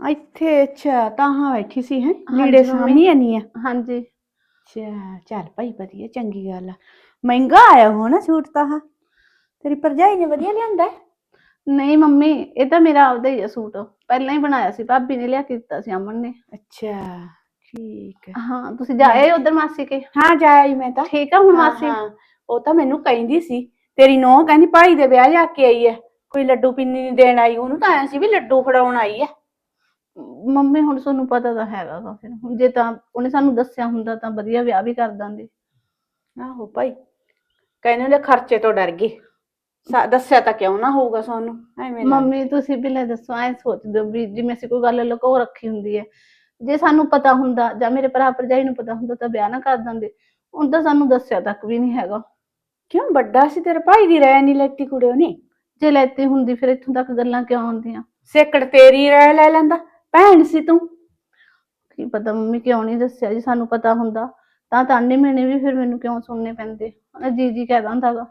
ਇੱਥੇ ਅੱਛਾ ਤਾਂ ਹਾਂ ਬੈਠੀ ਸੀ ਹੈ ਹਾਂਜੀ ਲੀੜੇ ਮੰਮੀ। ਸਾਹਮਣੇ ਨਹੀਂ ਆ ਹਾਂਜੀ। ਅੱਛਾ ਚੱਲ ਭਾਈ ਵਧੀਆ ਚੰਗੀ ਗੱਲ ਆ। ਮਹਿੰਗਾ ਆਇਆ ਹੋਣਾ ਸੂਟ ਤਾਂ ਹਾਂ ਤੇਰੀ ਭਰਜਾਈ ਨੇ ਵਧੀਆ ਲਿਆਂਦਾ ਹੈ? ਨਹੀਂ ਮੰਮੀ ਇਹ ਤਾਂ ਮੇਰਾ ਆਪਦਾ ਹੀ ਆ ਸੂਟ। ਪਹਿਲਾਂ ਹੀ ਬਣਾਇਆ ਸੀ ਭਾਬੀ ਨੇ ਲਿਆ ਕੇ ਦਿੱਤਾ ਸੀ ਅਮਨ ਨੇ। ਅੱਛਾ ਠੀਕ ਹੈ। ਹਾਂ ਤੁਸੀਂ ਜਾਏ ਉਧਰ ਮਾਸੀ ਕੇ। ਹਾਂ ਜਾਈ ਮੈਂ ਤਾਂ। ਠੀਕ ਆ ਹੁਣ ਹਾਂ, ਮਾਸੀ? ਹਾਂ, ਉਹ ਤਾਂ ਮੈਨੂੰ ਕਹਿੰਦੀ ਸੀ ਤੇਰੀ ਨੂੰਹ ਕਹਿੰਦੀ ਭਾਈ ਦੇ ਵਿਆਹ ਜਾ ਕੇ ਆਈ ਹੈ। ਕੋਈ ਲੱਡੂ ਪਿੰਨੀ ਨਹੀਂ ਦੇਣ ਆਈ ਉਹਨੂੰ ਤਾਂ ਐ ਸੀ ਵੀ ਲੱਡੂ ਫੜਾਉਣ ਆਈ ਹੈ। ਮੰਮੀ ਹੁਣ ਤੁਹਾਨੂੰ ਪਤਾ ਤਾਂ ਹੈਗਾ ਗਾ ਫਿਰ। ਹੁਣ ਜੇ ਤਾਂ ਉਹਨੇ ਸਾਨੂੰ ਦੱਸਿਆ ਹੁੰਦਾ ਤਾਂ ਵਧੀਆ ਵਿਆਹ ਵੀ ਕਰ ਦਾਂਦੇ ਆਹੋ ਭਾਈ ਕਹਿੰਦੇ ਉਹਦੇ ਖਰਚੇ ਤੋਂ ਡਰ ਗਏ। ਸਾ- ਦੱਸਿਆ ਤਾਂ ਕਿਉਂ ਨਾ ਹੋਊਗਾ ਸਾਨੂੰ ਐਵੇਂ ਨਾ। ਮੰਮੀ ਤੁਸੀਂ ਵੀ ਲੈ ਦੱਸੋ ਐ ਸੋਚਦੇ ਹੋ ਵੀ ਜਿਵੇਂ ਅਸੀਂ ਕੋਈ ਗੱਲ ਲੁਕੋ ਰੱਖੀ ਹੁੰਦੀ ਹੈ। ਜੇ ਸਾਨੂੰ ਪਤਾ ਹੁੰਦਾ ਜਾਂ ਮੇਰੇ ਭਰਾ ਭਰਜਾਈ ਨੂੰ ਪਤਾ ਹੁੰਦਾ ਤਾਂ ਵਿਆਹ ਨਾ ਕਰ ਦਿੰਦੇ ਹੁਣ ਤਾਂ ਸਾਨੂੰ ਦੱਸਿਆ ਤੱਕ ਵੀ ਨਹੀਂ ਹੈਗਾ। ਕਿਉਂ ਵੱਡਾ ਸੀ ਤੇਰੇ ਭਾਈ ਦੀ ਰਾਇ ਨਹੀਂ ਲੈਤੀ ਕੁੜੇ ਉਹਨੇ? ਜੇ ਲੈਤੀ ਹੁੰਦੀ ਫਿਰ ਇੱਥੋਂ ਤੱਕ ਗੱਲਾਂ ਕਿਉਂ ਆਉਂਦੀਆਂ? ਸੇਕੜ ਤੇਰੀ ਰਾਇ ਲੈ ਲੈਂਦਾ। ਭੈਣ ਸੀ ਤੂੰ? ਕੀ ਪਤਾ ਮੰਮੀ ਕਿਉਂ ਨਹੀਂ ਦੱਸਿਆ ਜੀ, ਸਾਨੂੰ ਪਤਾ ਹੁੰਦਾ। ਤਾਂ ਤਾਨੇ ਮੈਨੇ ਵੀ ਫਿਰ ਮੈਨੂੰ ਕਿਉਂ ਸੁਣਨੇ ਪੈਂਦੇ? ਉਹਨੇ ਜੀ ਜੀ ਕਹਿ ਦਿੰਦਾ ਗਾ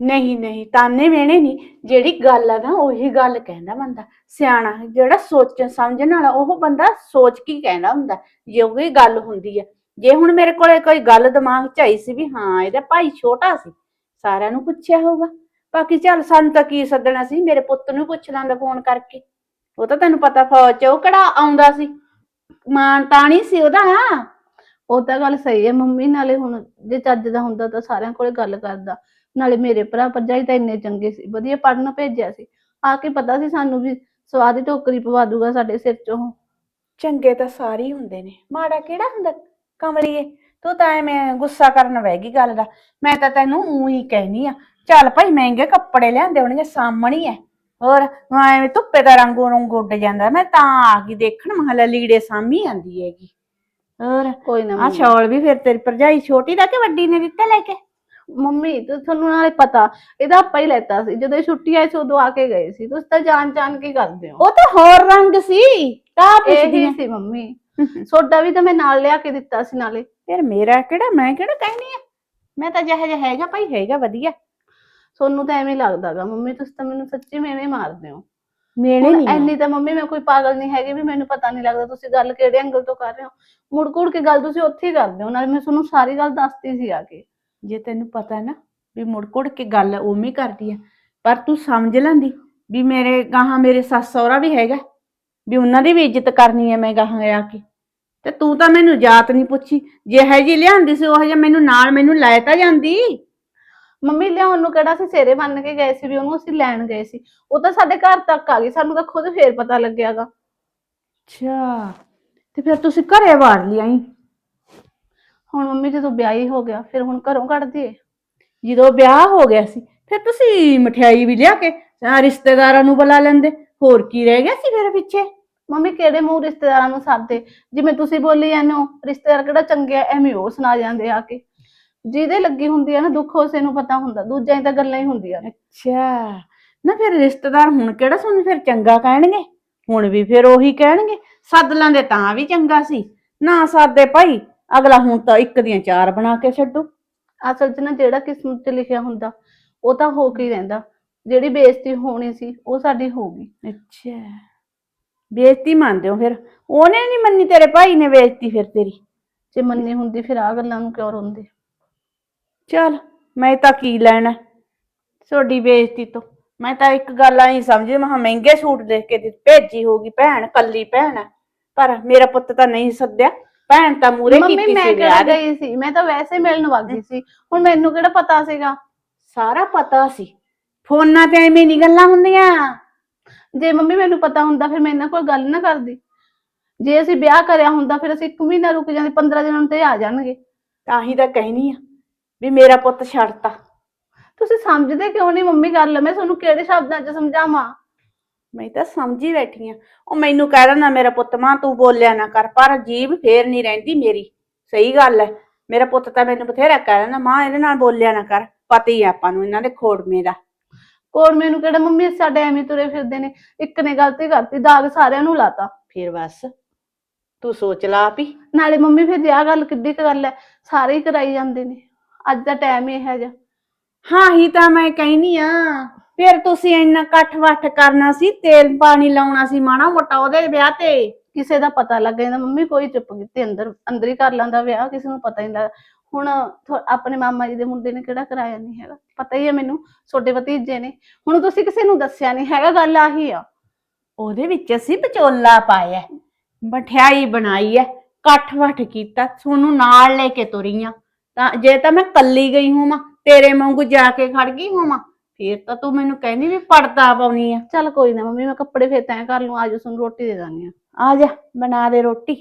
ਨਹੀਂ ਨਹੀਂ, ਤਾਨੇ ਵੇਣੇ ਨਹੀਂ। ਜਿਹੜੀ ਗੱਲ ਆ ਨਾ, ਉਹੀ ਗੱਲ ਕਹਿੰਦਾ ਬੰਦਾ। ਸਿਆਣਾ, ਜਿਹੜਾ ਸੋਚਣ ਸਮਝਣ ਵਾਲਾ, ਉਹ ਬੰਦਾ ਸੋਚ ਕੇ ਹੀ ਕਹਿੰਦਾ ਹੁੰਦਾ। ਜੇ ਉਹ ਗੱਲ ਹੁੰਦੀ ਹੈ ਜੇ ਹੁਣ ਮੇਰੇ ਕੋਲੇ ਕੋਈ ਗੱਲ ਦਿਮਾਗ 'ਚ ਆਈ ਸੀ ਵੀ ਹਾਂ, ਇਹਦਾ ਭਾਈ ਛੋਟਾ ਸੀ, ਸਾਰਿਆਂ ਨੂੰ ਪੁੱਛਿਆ ਹੋਊਗਾ। ਬਾਕੀ ਚੱਲ ਸਾਨੂੰ ਤਾਂ ਕੀ ਸੱਦਣਾ ਸੀ? ਮੇਰੇ ਪੁੱਤ ਨੂੰ ਪੁੱਛ ਲੈਂਦਾ ਫੋਨ ਕਰਕੇ। ਉਹ ਤਾਂ ਤੈਨੂੰ ਪਤਾ ਫੌਜ 'ਚ ਉਹ ਕਿਹੜਾ ਆਉਂਦਾ ਸੀ। ਮਾਨ ਤਾਣੀ ਸੀ ਉਹਦਾ। ਉਹ ਤਾਂ ਗੱਲ ਸਹੀ ਹੈ ਮੰਮੀ ਨਾਲੇ ਹੁਣ ਜੇ ਚੱਜ ਦਾ ਹੁੰਦਾ ਤਾਂ ਸਾਰਿਆਂ ਕੋਲੇ ਗੱਲ ਕਰਦਾ। ਨਾਲੇ ਮੇਰੇ ਭਰਾ ਭਰਜਾਈ ਤਾਂ ਇੰਨੇ ਚੰਗੇ ਸੀ ਵਧੀਆ ਪੜਨ ਭੇਜਿਆ ਸੀ। ਆ ਕੇ ਪਤਾ ਸੀ ਸਾਨੂੰ ਵੀ ਸਵਾਦ ਦੀ ਟੋਕਰੀ ਪਵਾ ਦੂਗਾ ਸਾਡੇ ਸਿਰ ਚੋਂ ਉਹ। ਚੰਗੇ ਤਾਂ ਸਾਰੇ ਹੀ ਹੁੰਦੇ ਨੇ। ਮਾੜਾ ਕਿਹੜਾ ਹੁੰਦਾ? ਕਮਲੀਏ ਤੂੰ ਤਾਂ ਐਵੇਂ ਗੁੱਸਾ ਕਰਨ ਬਹਿ ਗਈ ਗੱਲ ਦਾ। ਮੈਂ ਤਾਂ ਤੈਨੂੰ ਊਂ ਹੀ ਕਹਿਨੀ ਆ ਚੱਲ ਭਾਈ ਮਹਿੰਗੇ ਕੱਪੜੇ ਲਿਆਂਦੇ ਹੋਣਗੇ ਸਾਹਮਣੇ ਹੀ ਐ। ਹੋਰ ਐਵੇਂ ਧੁੱਪੇ ਦਾ ਰੰਗੋ ਰੰਗ ਉੱਡ ਜਾਂਦਾ ਮੈਂ ਤਾਂ ਆ ਗਈ ਦੇਖਣ ਮਹਲਾ ਲੀੜੇ ਸਾਹਮਣੇ ਆਂਦੀ ਹੈਗੀ। ਹੋਰ ਕੋਈ ਨਾ ਆ ਮੰਮੀ। ਸ਼ੌਲ ਵੀ ਫਿਰ ਤੇਰੀ ਭਰਜਾਈ ਛੋਟੀ ਦਾ ਕਿ ਵੱਡੀ ਨੇ ਦਿੱਤਾ ਲੈ ਕੇ? ਮੰਮੀ ਤੇ ਤੁਹਾਨੂੰ ਨਾਲੇ ਪਤਾ ਇਹਦਾ ਆਪਾਂ ਹੀ ਲੈਤਾ ਸੀ ਜਦੋਂ ਇਹ ਛੁੱਟੀ ਆਈ ਸੀ ਉਦੋਂ ਆ ਕੇ ਗਏ ਸੀ ਤੁਸੀਂ ਤਾਂ ਜਾਣ ਜਾਣ ਕੇ ਕਰਦੇ ਹੋ। ਉਹ ਤਾਂ ਹੋਰ ਰੰਗ ਸੀ ਤਾਂ ਪੁੱਛਦੀ ਇਹੀ ਆਂ। ਸੀ ਮੰਮੀ। ਸੋਡਾ ਵੀ ਤਾਂ ਮੈਂ ਨਾਲ ਲਿਆ ਕੇ ਦਿੱਤਾ ਸੀ ਨਾਲੇ। ਫਿਰ ਮੇਰਾ ਕਿਹੜਾ ਮੈਂ ਕਿਹੜਾ ਕਹਿਨੀ ਆ? ਮੈਂ ਤਾਂ ਜਿਹੋ ਜਿਹਾ ਹੈਗਾ ਭਾਈ ਹੈਗਾ ਵਧੀਆ। ਤੁਹਾਨੂੰ ਤਾਂ ਐਵੇਂ ਲੱਗਦਾਗਾ ਮੰਮੀ ਤੁਸੀਂ ਤਾਂ ਮੈਨੂੰ ਸੱਚੀ ਮੇਵੇਂ ਮਾਰਦੇ ਹੋ। ਮੇਲੇ ਹੁਣ ਨਹੀਂ ਐਨੀ ਤਾਂ ਮੰਮੀ ਮੈਂ ਕੋਈ ਪਾਗਲ ਨਹੀਂ ਹੈਗੀ ਵੀ ਮੈਨੂੰ ਪਤਾ ਨਹੀਂ ਲੱਗਦਾ ਤੁਸੀਂ ਗੱਲ ਕਿਹੜੇ ਐਂਗਲ ਤੋਂ ਕਰ ਰਹੇ ਹੋ। ਮੁੜ ਕੁੜ ਕੇ ਗੱਲ ਤੁਸੀਂ ਉੱਥੇ ਹੀ ਕਰਦੇ ਹੋ ਨਾਲੇ ਮੈਂ ਤੁਹਾਨੂੰ ਸਾਰੀ ਗੱਲ ਦੱਸਤੀ ਸੀ ਆ ਕੇ। ਜੇ ਤੈਨੂੰ ਪਤਾ ਨਾ ਵੀ ਮੁੜ ਕੁੜ ਕੇ ਗੱਲ ਉਵੇਂ ਹੀ ਕਰਦੀ ਆ ਪਰ ਤੂੰ ਸਮਝ ਲੈਂਦੀ ਵੀ ਮੇਰੇ ਗਾਹਾਂ ਮੇਰੇ ਸੱਸ ਸਹੁਰਾ ਵੀ ਹੈਗਾ ਵੀ ਉਹਨਾਂ ਦੀ ਵੀ ਇੱਜ਼ਤ ਕਰਨੀ ਹੈ ਮੈਂ ਗਾਹਾਂ ਆ ਕੇ। ਤੇ ਤੂੰ ਤਾਂ ਮੈਨੂੰ ਜਾਤ ਨਹੀਂ ਪੁੱਛੀ ਜੇ ਹੈ ਜੀ ਲਿਆਂਦੀ ਸੀ ਉਹ ਜਿਹਾ ਮੈਨੂੰ ਨਾਲ ਮੈਨੂੰ ਲੈ ਤਾਂ ਜਾਂਦੀ। ਮੰਮੀ ਲਿਆਉਣ ਨੂੰ ਕਿਹੜਾ ਸੀ ਸੇਰੇ ਬੰਨ ਕੇ ਗਏ ਸੀ ਵੀ ਉਹਨੂੰ ਅਸੀਂ ਲੈਣ ਗਏ ਸੀ। ਉਹ ਤਾਂ ਸਾਡੇ ਘਰ ਤੱਕ ਆ ਗਈ ਸਾਨੂੰ ਤਾਂ ਖੁਦ ਫੇਰ ਪਤਾ ਲੱਗਿਆਗਾ। ਅੱਛਾ ਤੇ ਫਿਰ ਤੁਸੀਂ ਘਰੇ ਵਾੜ ਲਿਆਈ ਹੁਣ ਮੰਮੀ ਜਦੋਂ ਵਿਆਹ ਹੀ ਹੋ ਗਿਆ ਫਿਰ ਹੁਣ ਘਰੋਂ ਕੱਢ ਦਈਏ। ਜਦੋਂ ਵਿਆਹ ਹੋ ਗਿਆ ਸੀ ਫਿਰ ਤੁਸੀਂ ਮਠਿਆਈ ਵੀ ਲਿਆ ਕੇ ਅਹ ਰਿਸ਼ਤੇਦਾਰਾਂ ਨੂੰ ਬੁਲਾ ਲੈਂਦੇ ਹੋਰ ਕੀ ਰਹਿ ਗਿਆ ਸੀ ਫਿਰ ਪਿੱਛੇ? ਮੰਮੀ ਕਿਹੜੇ ਮੂੰਹ ਰਿਸ਼ਤੇਦਾਰਾਂ ਨੂੰ ਸਾਦੇ ਜਿਵੇਂ ਤੁਸੀਂ ਬੋਲੀ ਜਾਂਦੇ ਹੋ ਰਿਸ਼ਤੇਦਾਰ ਕਿਹੜਾ ਚੰਗੇ ਆ ਐਵੇਂ ਉਹ ਸੁਣਾ ਜਾਂਦੇ ਆ ਕੇ। ਜਿਹਦੇ ਲੱਗੀ ਹੁੰਦੀ ਆ ਨਾ ਦੁੱਖ ਉਸੇ ਨੂੰ ਪਤਾ ਹੁੰਦਾ ਦੂਜਿਆਂ ਦੀ ਤਾਂ ਗੱਲਾਂ ਹੀ ਹੁੰਦੀਆਂ ਨੇ। ਅੱਛਾ ਨਾ ਫਿਰ ਰਿਸ਼ਤੇਦਾਰ ਹੁਣ ਕਿਹੜਾ ਸਾਨੂੰ ਫਿਰ ਚੰਗਾ ਕਹਿਣਗੇ ਹੁਣ ਵੀ ਫਿਰ ਉਹੀ ਕਹਿਣਗੇ ਸੱਦ ਲੈਂਦੇ ਤਾਂ ਵੀ ਚੰਗਾ ਸੀ ਨਾ ਸਾਦੇ ਭਾਈ ਅਗਲਾ ਹੁਣ ਤਾਂ ਇੱਕ ਦੀਆਂ ਚਾਰ ਬਣਾ ਕੇ ਛੱਡੂ। ਅਸਲ 'ਚ ਨਾ ਜਿਹੜਾ ਕਿਸਮਤ 'ਚ ਲਿਖਿਆ ਹੁੰਦਾ ਉਹ ਤਾਂ ਹੋ ਕੇ ਹੀ ਰਹਿੰਦਾ ਜਿਹੜੀ ਬੇਇੱਜ਼ਤੀ ਹੋਣੀ ਸੀ ਉਹ ਸਾਡੀ ਹੋ ਗਈ। ਅੱਛਾ ਬੇਇੱਜ਼ਤੀ ਮੰਨਦੇ ਹੋ ਫਿਰ? ਉਹਨੇ ਨਹੀਂ ਮੰਨੀ ਤੇਰੇ ਭਾਈ ਨੇ ਬੇਇੱਜ਼ਤੀ ਫਿਰ ਤੇਰੀ? ਜੇ ਮੰਨੀ ਹੁੰਦੀ ਫਿਰ ਆ ਗੱਲਾਂ ਨੂੰ ਕਿਉਂ ਰੋਂਦੇ? ਚਲ ਮੈਂ ਤਾਂ ਕੀ ਲੈਣਾ ਤੁਹਾਡੀ ਬੇਇੱਜ਼ਤੀ ਤੋਂ। ਮੈਂ ਤਾਂ ਇੱਕ ਗੱਲ ਆਈ ਸਮਝੀ ਮੈਂ ਕਿਹਾ ਮਹਿੰਗੇ ਸੂਟ ਦੇਖ ਕੇ ਦਿੱਤ- ਭੇਜੀ ਹੋਗੀ ਭੈਣ ਕੱਲੀ ਭੈਣ ਆ। ਪਰ ਮੇਰਾ ਪੁੱਤ ਤਾਂ ਨਹੀਂ ਸੱਦਿਆ। ਭੈਣ ਤਾਂ ਮੂਰੇ ਮੰਮੀ ਕੀਤੀ ਮੈਂ ਸੀ ਕਿਹੜਾ ਵਿਆਹ ਦੇ। ਗਈ ਸੀ? ਮੈਂ ਤਾਂ ਵੈਸੇ ਮਿਲਣ ਵਾਗੀ ਸੀ। ਹੁਣ ਮੈਨੂੰ ਕਿਹੜਾ ਪਤਾ ਸੀਗਾ? ਸਾਰਾ ਪਤਾ ਸੀ। ਫੋਨਾਂ ਤੇ ਐਵੇਂ ਨਹੀਂ ਗੱਲਾਂ ਹੁੰਦੀਆਂ। ਜੇ ਮੰਮੀ ਮੈਨੂੰ ਪਤਾ ਹੁੰਦਾ ਫਿਰ ਮੈਂ ਇਹਨਾਂ ਕੋਲ ਗੱਲ ਨਾ ਕਰਦੀ। ਜੇ ਅਸੀਂ ਵਿਆਹ ਕਰਿਆ ਹੁੰਦਾ ਫਿਰ ਅਸੀਂ ਇੱਕ ਮਹੀਨਾ ਰੁਕ ਜਾਂਦੇ 15 ਦਿਨਾਂ ਨੂੰ ਤੇ ਆ ਜਾਣਗੇ। ਤਾਂ ਹੀ ਤਾਂ ਕਹਿਨੀ ਆ। ਵੀ ਮੇਰਾ ਪੁੱਤ ਛੱਡਤਾ ਤੁਸੀਂ ਸਮਝਦੇ ਕਿਉਂ ਨਹੀਂ ਮੰਮੀ ਗੱਲ? ਮੈਂ ਤੁਹਾਨੂੰ ਕਿਹੜੇ ਸ਼ਬਦਾਂ 'ਚ ਸਮਝਾਵਾਂ? ਮੈਂ ਤਾਂ ਸਮਝੀ ਬੈਠੀ ਆ। ਉਹ ਮੈਨੂੰ ਕਹਿ ਦਿੰਦਾ ਮੇਰਾ ਪੁੱਤ ਮਾਂ ਤੂੰ ਬੋਲਿਆ ਨਾ ਕਰ ਪਰ ਜੀਭ ਫੇਰ ਨਹੀਂ ਰਹਿੰਦੀ ਮੇਰੀ। ਸਹੀ ਗੱਲ ਹੈ ਮੇਰਾ ਪੁੱਤ ਤਾਂ ਮੈਨੂੰ ਬਥੇਰਾ ਕਹਿ ਦਿੰਦਾ ਮਾਂ ਇਹਦੇ ਨਾਲ ਬੋਲਿਆ ਨਾ ਕਰ। ਪਤਾ ਹੀ ਆ ਆਪਾਂ ਨੂੰ ਇਹਨਾਂ ਦੇ ਖੋੜਮੇ ਦਾ। ਕੋਲ ਮੈਨੂੰ ਕਿਹੜਾ ਮੰਮੀ ਸਾਡੇ ਐਵੇਂ ਤੁਰੇ ਫਿਰਦੇ ਨੇ? ਇੱਕ ਨੇ ਗਲਤੀ ਕਰਤੀ ਦਾਗ ਸਾਰਿਆਂ ਨੂੰ ਲਾਤਾ। ਫਿਰ ਬਸ। ਤੂੰ ਸੋਚ ਲਾ ਹੀ ਨਾਲੇ ਮੰਮੀ ਫਿਰ ਆਹ ਗੱਲ ਕਿੱਡੀ ਕੁ ਗੱਲ ਹੈ ਸਾਰੇ ਹੀ ਕਰਾਈ ਜਾਂਦੇ ਨੇ। ਅੱਜ ਦਾ ਟਾਈਮ ਹੀ ਇਹੋ ਜਿਹਾ। ਹਾਂ ਹੀ ਤਾਂ ਮੈਂ ਕਹਿਨੀ ਆ। ਫਿਰ ਤੁਸੀਂ ਇੰਨਾ ਇਕੱਠ ਵੱਠ ਕਰਨਾ ਸੀ ਤੇਲ ਪਾਣੀ ਲਾਉਣਾ ਸੀ ਮਾਣਾ ਮੋਟਾ ਉਹਦੇ ਵਿਆਹ ਤੇ। ਕਿਸੇ ਦਾ ਪਤਾ ਲੱਗ ਜਾਂਦਾ ਮੰਮੀ ਕੋਈ ਚੁੱਪ ਕੀਤੇ ਅੰਦਰ ਅੰਦਰ ਹੀ ਕਰ ਲੈਂਦਾ ਵਿਆਹ ਕਿਸੇ ਨੂੰ ਪਤਾ ਹੀ ਨਹੀਂ ਲੱਗਦਾ। ਹੁਣ ਥੋ- ਆਪਣੇ ਮਾਮਾ ਜੀ ਦੇ ਮੁੰਡੇ ਨੇ ਕਿਹੜਾ ਕਰਾਇਆ ਨਹੀਂ ਹੈਗਾ? ਪਤਾ ਹੀ ਹੈ ਮੈਨੂੰ ਛੋਟੇ ਭਤੀਜੇ ਨੇ। ਹੁਣ ਤੁਸੀਂ ਕਿਸੇ ਨੂੰ ਦੱਸਿਆ ਨਹੀਂ ਹੈਗਾ ਗੱਲ ਆਹੀ ਆ। ਉਹਦੇ ਵਿੱਚ ਅਸੀਂ ਵਿਚੋਲਾ ਪਾਇਆ ਮਠਿਆਈ ਬਣਾਈ ਐ ਇਕੱਠ ਵੱਠ ਕੀਤਾ ਤੁਹਾਨੂੰ ਨਾਲ ਲੈ ਕੇ ਤੁਰੀਆਂ ਤਾਂ ਜੇ ਤਾਂ ਮੈਂ ਕੱਲੀ ਗਈ ਹੋਵਾਂ ਤੇਰੇ ਵਾਂਗੂ ਜਾ ਕੇ ਖੜ ਗਈ ਹੋਵਾਂ ਫੇਰ ਤਾਂ ਤੂੰ ਮੈਨੂੰ ਕਹਿੰਦੀ ਵੀ ਪੜਦਾ ਪਾਉਣੀ ਆ। ਚੱਲ ਕੋਈ ਨਾ ਮੰਮੀ ਮੈਂ ਕੱਪੜੇ ਫੇਰ ਤੈਅ ਕਰ ਲੂੰ ਆਜੋ ਤੁਹਾਨੂੰ ਰੋਟੀ ਦੇ ਦਾਨੀ ਆ ਆ ਜਾ ਬਣਾ ਦੇ ਰੋਟੀ।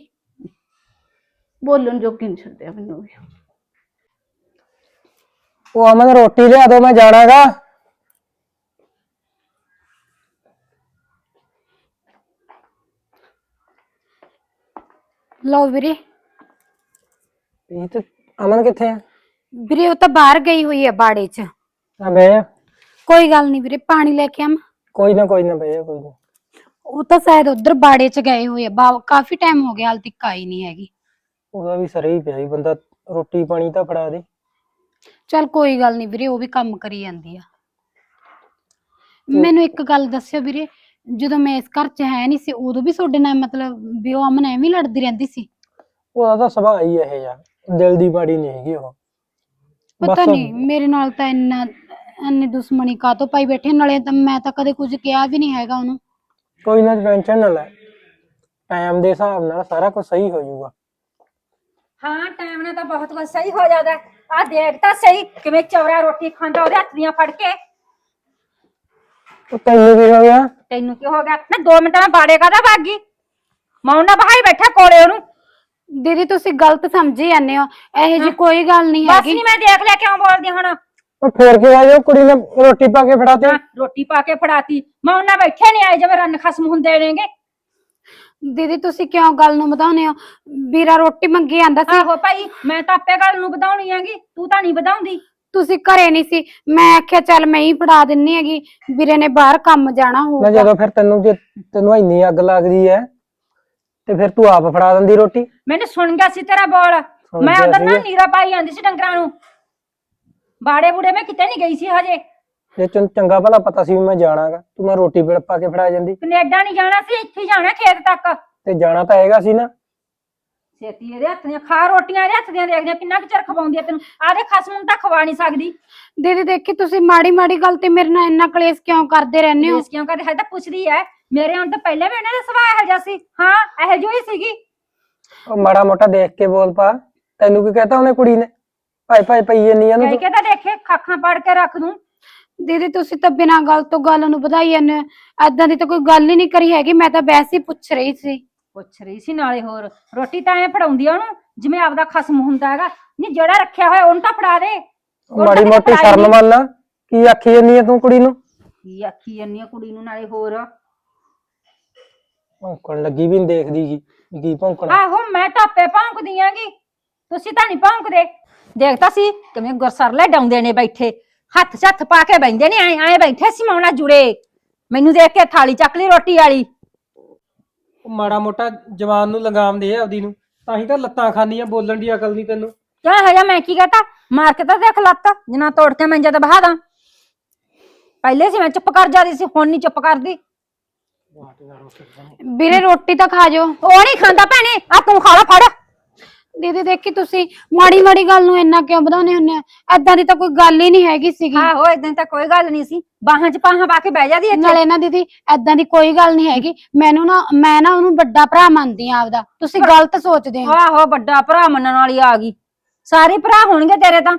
ਬੋਲਣ ਜੋਗੀ ਨਹੀਂ ਛੱਡਿਆ ਮੈਨੂੰ ਵੀ। ਉਹ ਅਮਨ ਰੋਟੀ ਲਿਆ ਦੋ ਮੈਂ ਜਾਣਾਗਾ। ਲਓ ਵੀਰੇ। ਇਹ ਤੇ ਅਮਨ ਕਿੱਥੇ ਆ? ਵੀਰੇ ਉਹ ਤਾਂ ਬਾਹਰ ਗਈ ਹੋਈ ਹੈ ਬਾੜੇ 'ਚ। ਆ ਬਹਿ ਜਾ। ਕੋਈ ਗੱਲ ਨਹੀਂ ਵੀਰੇ ਪਾਣੀ ਲੈ ਕੇ ਆਵਾਂ ਕੋਈ ਨਾ ਕੋਈ ਨਾ ਬਹਿ ਜਾ ਕੋਈ ਨਾ। ਉਹ ਤਾਂ ਸ਼ਾਇਦ ਉਧਰ ਬਾੜੇ 'ਚ ਗਏ ਹੋਏ ਆ। ਬਾ ਕਾਫੀ ਟਾਈਮ ਹੋ ਗਿਆ ਹਾਲ ਤੱਕ ਆਈ ਨਹੀਂ ਹੈਗੀ। ਉਹਦਾ ਵੀ ਸਰੇ ਹੀ ਪਿਆ ਸੀ ਬੰਦਾ ਰੋਟੀ ਪਾਣੀ ਤਾਂ ਫੜਾ ਦੇ। ਚਲ ਕੋਈ ਗੱਲ ਨਹੀਂ ਵੀਰੇ ਉਹ ਵੀ ਕੰਮ ਕਰੀ ਜਾਂਦੀ ਆ। ਮੈਨੂੰ ਇੱਕ ਗੱਲ ਦੱਸਿਓ ਵੀਰੇ ਜਦੋਂ ਮੈਂ ਇਸ ਘਰ 'ਚ ਹੈ ਨਹੀਂ ਸੀ ਉਦੋਂ ਵੀ ਤੁਹਾਡੇ ਨਾਲ ਮਤਲਬ ਵੀ ਉਹ ਅਮਨ ਐਵੇਂ ਹੀ ਲੜਦੀ ਰਹਿੰਦੀ ਸੀ? ਉਹਦਾ ਤਾਂ ਸੁਭਾਅ ਹੀ ਇਹ ਜਾ ਦਿਲ ਦੀ ਬਾੜੀ ਨਹੀਂ ਹੈਗੀ ਉਹ। ਪਤਾ ਬਸ- ਨਹੀਂ ਮੇਰੇ ਨਾਲ ਤਾਂ ਇੰਨਾ ਇੰਨੀ ਦੁਸ਼ਮਣੀ ਕਾਤੋਂ ਪਾਈ ਬੈਠੇ ਨਾਲੇ ਤਾਂ ਮੈਂ ਤਾਂ ਕਦੇ ਕੁਝ ਕਿਹਾ ਵੀ ਨਹੀਂ ਹੈਗਾ ਉਹਨੂੰ। ਕੋਈ ਨਾ ਟੈਨਸ਼ਨ ਨਾ ਲੈ। ਟਾਈਮ ਦੇ ਹਿਸਾਬ ਨਾਲ ਸਾਰਾ ਕੁਝ ਸਹੀ ਹੋ ਜਾਊਗਾ। ਹਾਂ ਟਾਈਮ ਨਾਲ ਤਾਂ ਬਹੁਤ ਕੁਝ ਸਹੀ ਹੋ ਜਾਂਦਾ ਆ ਦੇਖ ਤਾਂ ਸਹੀ ਕਿਵੇਂ ਚੌਰਾ ਰੋਟੀ ਖਾਂਦਾ ਉਹਦੇ ਹੱਥ ਦੀਆਂ ਫੜ ਕੇ। ਉਹ ਤੈਨੂੰ ਕੀ ਹੋ ਗਿਆ? ਤੈਨੂੰ ਕੀ ਹੋ ਗਿਆ? ਨਾ 2 ਮਿੰਟ ਮੈਂ ਬਾੜੇ ਕਾਦਾ ਭਾਗੀ ਮੌਨ ਨਾ ਬਹਾਈ ਬੈਠਾ ਕੋਲੇ ਉਹਨੂੰ। ਦੀਦੀ ਤੁਸੀਂ ਗਲਤ ਸਮਝੀ ਜਾਂਦੇ ਹੋ। ਇਹੋ ਜੀ ਕੋਈ ਗੱਲ ਨਹੀਂ ਬਸ ਹੈਗੀ। ਨਹੀਂ ਮੈਂ ਦੇਖ ਲਿਆ ਕਿਉਂ ਬੋਲਦੀ ਹੁਣ। ਉਹ ਫੇਰ ਕੀ ਉਹ ਕੁੜੀ ਨੇ ਰੋਟੀ ਪਾ ਕੇ ਫੜਾਤੀ। ਹਾਂ, ਰੋਟੀ ਪਾ ਕੇ ਫੜਾਤੀ। ਮੌਨ ਨਾ ਬੈਠੇ ਨਹੀਂ ਆਏ ਜਿਵੇਂ ਰੰਨ ਖਸਮ ਹੁੰਦੇ ਨੇਗੇ। ਦੀਦੀ ਤੁਸੀਂ ਕਿਉਂ ਗੱਲ ਨੂੰ ਵਧਾਉਂਦੇ ਹੋ? ਵੀਰਾ ਰੋਟੀ ਮੰਗੀ ਆਂਦਾ ਸੀ। ਆਹੋ ਭਾਈ ਮੈਂ ਤਾਂ ਆਪੇ ਗੱਲ ਨੂੰ ਵਧਾਉਣੀ ਹੈਗੀ। ਤੂੰ ਤਾਂ ਨਹੀਂ ਵਧਾਉਂਦੀ। ਤੁਸੀਂ ਘਰੇ ਨਹੀਂ ਸੀ। ਮੈਂ ਆਖਿਆ ਚੱਲ ਮੈਂ ਹੀ ਫੜਾ ਦਿੰਨੀ ਹੈਗੀ। ਵੀਰੇ ਨੇ ਬਾਹਰ ਕੰਮ ਜਾਣਾ ਨਾ ਹੋਊਗਾ ਜਦੋਂ ਫਿਰ ਤੈਨੂੰ ਜੇ ਤੈਨੂੰ ਇੰਨੀ ਅੱਗ ਲੱਗਦੀ ਹੈ ਤੇ ਫਿਰ ਤੂੰ ਆਪ ਫੜਾ ਦਿੰਦੀ ਰੋਟੀ। ਮੈਨੂੰ ਸੁਣ ਗਿਆ ਸੀ ਤੇਰਾ ਬੋਲ। ਸੁਣ ਮੈਂ ਗਿਆ ਉਧਰ ਨਾ ਸੀਗਾ। ਨੀਰਾ ਪਾਈ ਜਾਂਦੀ ਸੀ ਡੰਗਰਾਂ ਨੂੰ। ਬਾੜੇ ਬੂੜੇ ਮੈਂ ਕਿਤੇ ਨਹੀਂ ਗਈ ਸੀ ਹਜੇ। ਜੇ ਤੈਨੂੰ ਚੰਗਾ ਭਲਾ ਪਤਾ ਸੀ ਵੀ ਮੈਂ ਜਾਣਾਗਾ। ਤੂੰ ਮੈਂ ਰੋਟੀ ਵੇੜ ਪਾ ਕੇ ਫੜਾ ਜਾਂਦੀ। ਕੈਨੇਡਾ ਨਹੀਂ ਜਾਣਾ ਸੀ ਇੱਥੇ ਹੀ ਜਾਣਾ ਖੇਤ ਤੱਕ। ਤੇ ਜਾਣਾ ਤਾਂ ਹੈਗਾ ਸੀ ਨਾ। ਛੇਤੀ ਇਹਦੇ ਹੱਥ ਦੀਆਂ ਖਾ ਰੋਟੀਆਂ ਇਹਦੇ ਹੱਥ ਦੀਆਂ ਦੇਖਦੇ ਕਿੰਨਾ ਕੁ ਚਿਰ ਖਵਾਉਂਦੀ ਆ ਤੈਨੂੰ। ਆਦੇ ਖਸਮ ਨੂੰ ਤਾਂ ਖਵਾ ਨਹੀਂ ਸਕਦੀ। ਦੀਦੀ ਦੇਖੀ ਤੁਸੀਂ ਮਾੜੀ ਮਾੜੀ ਗੱਲ ਤੇ ਮੇਰੇ ਨਾਲ ਇੰਨਾ ਕਲੇਸ਼ ਕਿਉਂ ਕਰਦੇ ਰਹਿੰਦੇ ਹੋ? ਇਸ ਕਿਉਂ ਕਰਦੇ? ਹੈ ਤਾਂ ਪੁੱਛਦੀ ਐ। ਮੇਰੇ ਹੁਣ ਤਾਂ ਪਹਿਲੇ ਵੀ ਇਹਨਾਂ ਦਾ ਸੁਭਾਅ ਇਹੋ ਜਿਹਾ ਸੀ। ਹਾਂ ਇਹੋ ਜਿਹੀ ਹੀ ਸੀਗੀ। ਉਹ ਮਾੜਾ ਮੋਟਾ ਦੇਖ ਕੇ ਬੋਲ ਪਾ। ਤੈਨੂੰ ਕੀ ਕਹਤਾ ਉਹਨੇ ਕੁੜੀ ਨੇ? ਭਾਈ ਭਾਈ ਪਈ ਜੰਨੀ ਕਹਿ ਇਹਨੂੰ ਕੇ ਤਾਂ ਦੇਖੇ ਖਾਖਾਂ ਪਾੜ ਕੇ ਰੱਖ ਦੂੰ। ਦੀਦੀ ਤੁਸੀਂ ਤਾਂ ਬਿਨਾਂ ਗੱਲ ਤੋਂ ਗੱਲ ਨੂੰ ਵਧਾਈ ਜਾਂਦੇ ਹੋ। ਐਦਾਂ ਦੀ ਤਾਂ ਕੋਈ ਗੱਲ ਹੀ ਨਹੀਂ ਕਰੀ ਹੈਗੀ। ਮੈਂ ਤਾਂ ਵੈਸੇ ਹੀ ਪੁੱਛ ਰਹੀ ਸੀ। ਪੁੱਛ ਰਹੀ ਸੀ ਨਾਲੇ ਹੋਰ। ਰੋਟੀ ਤਾਂ ਐ ਫੜਾਉਂਦੀ ਆ ਉਹਨੂੰ ਜਿਵੇਂ ਆਪਦਾ ਖਸਮ ਹੁੰਦਾ ਹੈਗਾ। ਨਹੀਂ ਜਿਹੜਾ ਰੱਖਿਆ ਹੋਇਆ ਉਹਨੂੰ ਤਾਂ ਫੜਾ ਦੇ। ਮਾੜੀ ਮੋਟੀ ਸ਼ਰਮ। ਮੰਨ ਕੀ ਆਖੀ ਜੰਨੀ ਤੂੰ ਕੁੜੀ ਨੂੰ? ਕੀ ਆਖੀ ਜੰਨੀ ਆ ਕੁੜੀ ਨੂੰ ਨਾਲੇ ਹੋਰ? ਭੌਂਕਣ ਲੱਗੀ ਵੀ ਨੀ ਦੇਖਦੀ ਗੀ ਵੀ ਕੀ ਭੌਂਕਣਾ। ਆਹੋ ਮੈਂ ਤਾਂ ਆਪੇ ਭੌਂਕਦੀ ਆਂਗੀ ਤੁਸੀਂ ਤਾਂ ਨਹੀਂ ਭੌਂਕਦੇ। ਦੇਖਤਾ ਸੀ ਕਿਵੇਂ ਗੁਰਸਰਲੇ ਡਾਉਂਦੇ ਨੇ ਬੈਠੇ। ਹੱਥ 'ਚ ਹੱਥ ਪਾ ਕੇ ਬੈੰਦੇ ਨੇ ਐ ਐ ਬੈਠੇ ਸੀ ਮੌਣਾ ਜੁੜੇ। ਮੈਨੂੰ ਦੇਖ ਕੇ ਥਾਲੀ ਚੱਕ ਲਈ ਰੋਟੀ ਵਾਲੀ। ਉਹ ਮਾੜਾ ਮੋਟਾ ਜਵਾਨ ਨੂੰ ਲਗਾਮ ਦੇ ਆਪਦੀ ਨੂੰ। ਤਾਂ ਹੀ ਤਾਂ ਲੱਤਾਂ ਖਾਨੀਆਂ ਬੋਲਣ ਦੀ ਅਕਲ ਨਹੀਂ ਤੈਨੂੰ। ਕਿਆ ਹੋਇਆ ਮੈਂ ਕੀ ਕਹਤਾ? ਮਾਰ ਕੇ ਤਾਂ ਦੇਖ ਲੱਤ ਜਿਨਾ ਤੋੜ ਕੇ ਮੈਂ ਜਦ ਬਹਾ ਦਾਂ। ਪਹਿਲੇ ਸੀ ਮੈਂ ਚੁੱਪ ਕਰ ਜਾਂਦੀ ਸੀ ਹੁਣ ਨਹੀਂ ਚੁੱਪ ਕਰਦੀ। ਵੀਰੇ ਰੋਟੀ ਤਾਂ ਖਾ ਜਾਓ। ਉਹ ਨਹੀਂ ਖਾਂਦਾ ਭੈਣੇ ਆ ਤੂੰ ਖਾ ਲਾ ਫੜ। ਦੀਦੀ ਦੇਖੀ ਤੁਸੀਂ ਮਾੜੀ ਮਾੜੀ ਗੱਲ ਨੂੰ ਇੰਨਾ ਕਿਉਂ ਵਧਾਉਂਦੇ ਹੁੰਦੇ ਆ ਐਦਾਂ ਦੀ ਤਾਂ ਕੋਈ ਗੱਲ ਹੀ ਨਹੀਂ ਹੈਗੀ ਸੀਗੀ। ਆਹੋ ਇਦਾਂ ਤਾਂ ਕੋਈ ਗੱਲ ਨਹੀਂ ਸੀ। ਬਾਹਾਂ 'ਚ ਪਾਹਾਂ ਪਾ ਕੇ ਬਹਿ ਜਾਂਦੀ ਇੱਥੇ। ਨਾਲੇ ਨਾ ਦੀਦੀ ਐਦਾਂ ਦੀ ਕੋਈ ਗੱਲ ਨਹੀਂ ਹੈਗੀ। ਮੈਨੂੰ ਨਾ ਮੈਂ ਨਾ ਉਹਨੂੰ ਵੱਡਾ ਭਰਾ ਮੰਨਦੀ ਆ ਆਪਦਾ। ਤੁਸੀਂ ਗਲਤ ਸੋਚਦੇ ਹੋ। ਆਹੋ ਵੱਡਾ ਭਰਾ ਮੰਨਣ ਵਾਲੀ ਆ ਗਈ। ਸਾਰੇ ਭਰਾ ਹੋਣਗੇ ਤੇਰੇ ਤਾਂ।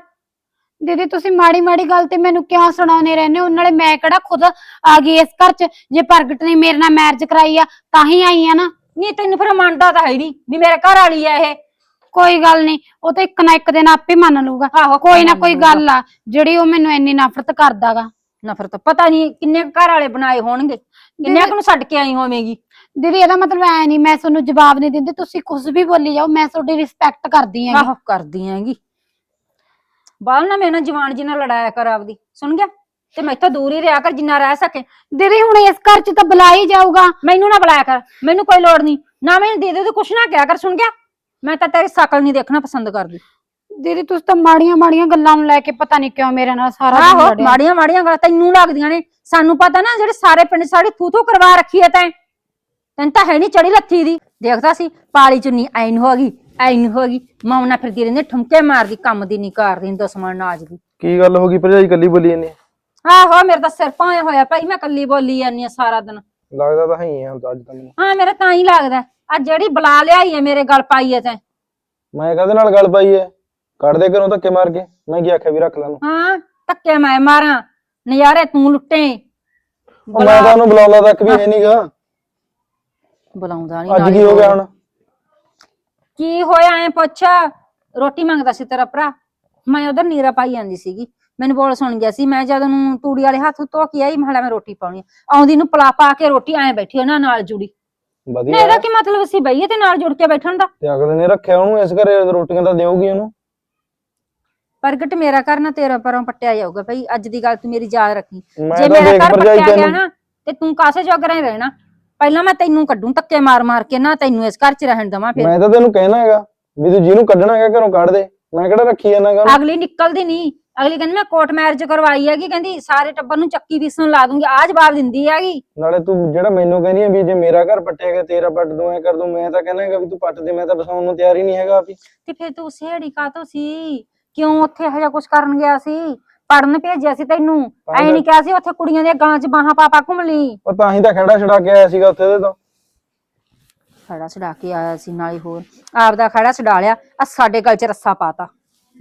ਦੀਦੀ ਤੁਸੀਂ ਮਾੜੀ ਮਾੜੀ ਗੱਲ ਤੇ ਮੈਨੂੰ ਕਿਉਂ ਸੁਣਾਉਂਦੇ ਰਹਿੰਦੇ ਹੋ? ਨਾਲੇ ਮੈਂ ਕਿਹੜਾ ਖੁਦ ਆ ਗਈ ਇਸ ਘਰ 'ਚ? ਜੇ ਪ੍ਰਗਟ ਨੇ ਮੇਰੇ ਨਾਲ ਮੈਰਿਜ ਕਰਾਈ ਆ ਤਾਂ ਹੀ ਆਈ ਆ ਨਾ। ਨਹੀਂ ਤੈਨੂੰ ਫਿਰ ਮੰਨਦਾ ਤਾਂ ਹੈ ਨਹੀਂ ਵੀ ਮੇਰੇ ਘਰ ਵਾਲੀ ਆ ਇਹ। ਕੋਈ ਗੱਲ ਨਹੀਂ ਉਹ ਤਾਂ ਇੱਕ ਨਾ ਇੱਕ ਦਿਨ ਆਪੇ ਮੰਨ ਲੂਗਾ ਆਹੋ ਕੋਈ ਨਾ ਮੰਨ ਕੋਈ। ਗੱਲ ਆ ਜਿਹੜੀ ਉਹ ਮੈਨੂੰ ਇੰਨੀ ਨਫ਼ਰਤ ਕਰਦਾਗਾ। ਨਫ਼ਰਤ ਪਤਾ ਨਹੀਂ ਕਿੰਨੇ ਕੁ ਘਰ ਵਾਲੇ ਬਣਾਏ ਹੋਣਗੇ। ਕਿੰਨੇ ਕੁ ਨੂੰ ਛੱਡ ਕੇ ਆਈ ਹੋਵੇਂਗੀ? ਦੀਦੀ ਇਹਦਾ ਮਤਲਬ ਐ ਨਹੀਂ ਮੈਂ ਤੁਹਾਨੂੰ ਜਵਾਬ ਨਹੀਂ ਦਿੰਦੀ ਤੁਸੀਂ ਕੁਝ ਵੀ ਬੋਲੀ ਜਾਓ ਮੈਂ ਤੁਹਾਡੀ ਰਿਸਪੈਕਟ ਕਰਦੀ ਹਾਂ ਆਹੋ ਕਰਦੀ ਆਂਗੀ ਬਾਲ ਨਾ ਮੇਰੇ ਨਾਲ ਜਵਾਨ ਜੀ ਨਾਲ ਲੜਾਇਆ ਕਰ ਆਪਦੀ ਸੁਣ ਗਿਆ? ਤੇ ਮੈਥੋਂ ਦੂਰ ਹੀ ਰਿਹਾ ਕਰ ਜਿੰਨਾ ਰਹਿ ਸਕੇ। ਦੀਦੀ ਹੁਣ ਇਸ ਘਰ 'ਚ ਤਾਂ ਬੁਲਾ ਹੀ ਜਾਊਗਾ ਮੈਨੂੰ ਨਾ ਬੁਲਾਇਆ ਕਰ ਮੈਨੂੰ ਕੋਈ ਲੋੜ ਨਹੀਂ। ਨਾ ਮੈਨੂੰ ਦੇ ਦੇ ਤੂੰ ਕੁਛ ਨਾ ਕਿਹਾ ਕਰ ਸੁਣ ਗਿਆ? ਮੈਂ ਤਾਂ ਤੇਰੀ ਸ਼ਕਲ ਨਹੀਂ ਦੇਖਣਾ ਪਸੰਦ ਕਰਦੀ। ਦੀਦੀ ਤੁਸੀਂ ਤਾਂ ਮਾੜੀਆਂ ਮਾੜੀਆਂ ਗੱਲਾਂ ਨੂੰ ਲੈ ਕੇ ਪਤਾ ਨਹੀਂ ਕਿਉਂ ਮੇਰੇ ਨਾਲ ਸਾਰਾ ਦਿਨ ਆਹੋ ਲੜੇ ਮਾੜੀਆਂ ਮਾੜੀਆਂ ਗੱਲਾਂ ਤੈਨੂੰ ਲੱਗਦੀਆਂ ਨੇ। ਸਾਨੂੰ ਪਤਾ ਨਾ ਜਿਹੜੇ ਸਾਰੇ ਪਿੰਡ ਸਾਡੀ ਥੂ ਥੂ ਕਰਵਾ ਰੱਖੀ ਐ ਤੈਂ। ਤੈਨੂੰ ਤਾਂ ਹੈ ਨਹੀਂ ਚੜੀ ਲੱਥੀ ਦੀ। ਦੇਖਦਾ ਸੀ ਪਾਲੀ ਚੁੰਨੀ ਐਨ ਹੋ ਗਈ। ਐਨ ਹੋ ਗਈ ਮਾਉਣਾ ਫਿਰਦੀ ਰਹਿੰਦੀ ਠੁਮਕੇ ਮਾਰਦੀ ਕੰਮ ਦੀ ਨਹੀਂ ਕਰਦੀ ਦੁਸ਼ਮਣ ਨਾਜ ਦੀ। ਕੀ ਗੱਲ ਹੋ ਗਈ ਭਰਜਾਈ ਕੱਲੀ ਬੋਲੀ ਜਾਂਦੀ ਆਹੋ ਮੇਰੇ ਤਾਂ ਸਿਰ ਪਾਇਆ ਹੋਇਆ ਭਾਈ ਮੈਂ ਕੱਲੀ ਬੋਲੀ ਜਾਂਦੀ ਆ ਸਾਰਾ ਦਿਨ। ਲੱਗਦਾ ਤਾਂ ਹੈ ਹੀ ਅੱਜ ਤਾਂ ਮੈਨੂੰ। ਹਾਂ ਮੇਰਾ ਤਾਂ ਹੀ ਲੱਗਦਾ। ਆ ਜਿਹੜੀ ਬੁਲਾ ਲਿਆਈ ਐ ਮੇਰੇ ਗਲ ਪਾਈ ਐ ਤੈਂ। ਮੈਂ ਕਹਦੇ ਨਾਲ ਗੱਲ ਪਾਈ ਐ ਕੱਢ ਦੇ ਘਰੋਂ ਧੱਕੇ ਮਾਰ ਕੇ ਮੈਂ ਕੀ ਆਖਿਆ ਵੀ ਰੱਖ ਲੈ ਨੂੰ ਹਾਂ ਧੱਕੇ ਮੈਂ ਮਾਰਾਂ ਨਜ਼ਾਰੇ ਤੂੰ ਲੁੱਟੇ। ਮੈਂ ਤਾਂ ਉਹਨੂੰ ਬੁਲਾਉਂਦਾ ਤੱਕ ਵੀ ਹੈ। ਨਹੀਂਗਾ ਬੁਲਾਉਂਦਾ ਨਹੀਂ ਅੱਜ ਕੀ ਹੋ ਗਿਆ ਹੁਣ? ਕੀ ਹੋਇਆ ਐ ਪੁੱਛ? ਰੋਟੀ ਮੰਗਦਾ ਸੀ ਤੇਰਾ ਭਰਾ। ਮੈਂ ਉਧਰ ਨੀਰਾ ਪਾਈ ਜਾਂਦੀ ਸੀਗੀ। ਮੈਨੂੰ ਬੋਲ ਸੁਣ ਗਿਆ ਸੀ ਮੈਂ ਜਦ ਨੂੰ ਤੂੜੀ ਵਾਲੇ ਹੱਥ ਧੋ ਕੇ ਆਈ ਮਹਲਾ ਮੈਂ ਰੋਟੀ ਪਾਉਣੀ ਆ। ਆਉਂਦੀ ਨੂੰ ਪਲਾ ਪਾ ਕੇ ਰੋਟੀ ਐ ਬੈਠੀ ਉਹਨਾਂ ਨਾਲ ਜੁੜੀ। ਨਾ ਵਧੀਆ ਇਹਦਾ ਕੀ ਮਤਲਬ ਸੀ ਬਈਏ ਤੇ ਨਾਲ ਜੁੜ ਕੇ ਬੈਠਣ ਦਾ? ਤੇ ਅਗਲੇ ਨੇ ਰੱਖਿਆ ਉਹਨੂੰ ਇਸ ਘਰੇ ਰੋਟੀਆਂ ਤਾਂ ਦੇਊਗੀ ਉਹਨੂੰ। ਪ੍ਰਗਟ ਮੇਰਾ ਕਰਨਾ ਤੇਰਾ ਪਰੋਂ ਪੱਟਿਆ ਜਾਊਗਾ ਭਈ ਅੱਜ ਦੀ ਗੱਲ ਤੂੰ ਮੇਰੀ ਯਾਦ ਰੱਖੀ। ਮੈਂ ਜੇ ਤਾਂ ਮੇਰਾ ਦੇਖ ਘਰ ਭਰਜਾਈ ਪੱਟਿਆ ਗਿਆ ਤੈਨੂੰ। ਨਾ ਤੇ ਤੂੰ ਕਾਸੇ ਜੋਗਰਾ ਹੀ ਰਹਿਣਾ? ਪਹਿਲਾਂ ਮੈਂ ਤੈਨੂੰ ਕੱਢੂੰ ਧੱਕੇ ਮਾਰ ਮਾਰ ਕੇ ਨਾ ਤੈਨੂੰ ਇਸ ਘਰ 'ਚ ਰਹਿਣ ਦਵਾਂ ਫਿਰ। ਮੈਂ ਤਾਂ ਤੈਨੂੰ ਕਹਿਣਾ ਹੈਗਾ ਵੀ ਤੂੰ ਜਿਹਨੂੰ ਕੱਢਣਾ ਹੈਗਾ ਘਰੋਂ ਕੱਢ ਦੇ। ਮੈਂ ਕਿਹੜਾ ਰੱਖੀ ਜਾਣਾਗਾ ਅਗਲੀ ਨਿਕਲਦੀ ਨਹੀਂ। ਅਗਲੀ ਕਹਿੰਦੀ ਮੈਂ ਕੋਰਟ ਮੈਰਿਜ ਕਰਵਾਈ ਹੈਗੀ ਕਹਿੰਦੀ ਸਾਰੇ ਟੱਬਰ ਨੂੰ ਚੱਕੀ ਵੀਸਣ ਲਾ ਦੂੰਗੀ ਆ ਜਵਾਬ ਦਿੰਦੀ ਹੈਗੀ। ਨਾਲੇ ਤੂੰ ਜਿਹੜਾ ਮੈਨੂੰ ਕਹਿੰਦੀ ਹੈ ਵੀ ਜੇ ਮੇਰਾ ਘਰ ਪੱਟਿਆ ਗਿਆ ਤੇਰਾ ਪੱਟ ਦੂੰ ਐ ਕਰ ਦੂੰ ਮੈਂ ਤਾਂ ਕਹਿਣਾ ਹੈਗਾ ਵੀ ਤੂੰ ਪੱਟ ਦੇ ਮੈਂ ਤਾਂ ਬਸਾਉਣ ਨੂੰ ਤਿਆਰ ਹੀ ਨਹੀਂ ਹੈਗਾ ਆਪੀ ਤੇ ਫਿਰ ਤੂੰ ਸਿਹੜੀ ਕਾਤੋਂ ਸੀ? ਕਿਉਂ ਉੱਥੇ ਇਹੋ ਜਿਹਾ ਕੁਝ ਕਰਨ ਗਿਆ ਸੀ? ਪੜਨ ਭੇਜਿਆ ਸੀ ਤੈਨੂੰ। ਐ ਨਹੀਂ ਕਿਹਾ ਸੀ ਉੱਥੇ ਕੁੜੀਆਂ ਦੇ ਗਾਂ 'ਚ ਬਾਹਾਂ ਪਾ ਪਾ ਘੁੰਮ ਲਈ। ਉਹ ਤਾਂ ਹੀ ਤਾਂ ਖੜਾ ਛਡਾ ਕੇ ਆਇਆ ਸੀਗਾ ਉੱਥੇ ਦੇ ਤੋਂ। ਖੜਾ ਛਡਾ ਕੇ ਆਇਆ ਸੀ ਨਾਲੇ ਹੋਰ। ਆਪਦਾ ਖੜਾ ਛਡਾ ਲਿਆ ਆ ਸਾਡੇ ਗਲ 'ਚ ਰੱਸਾ ਪਾਤਾ।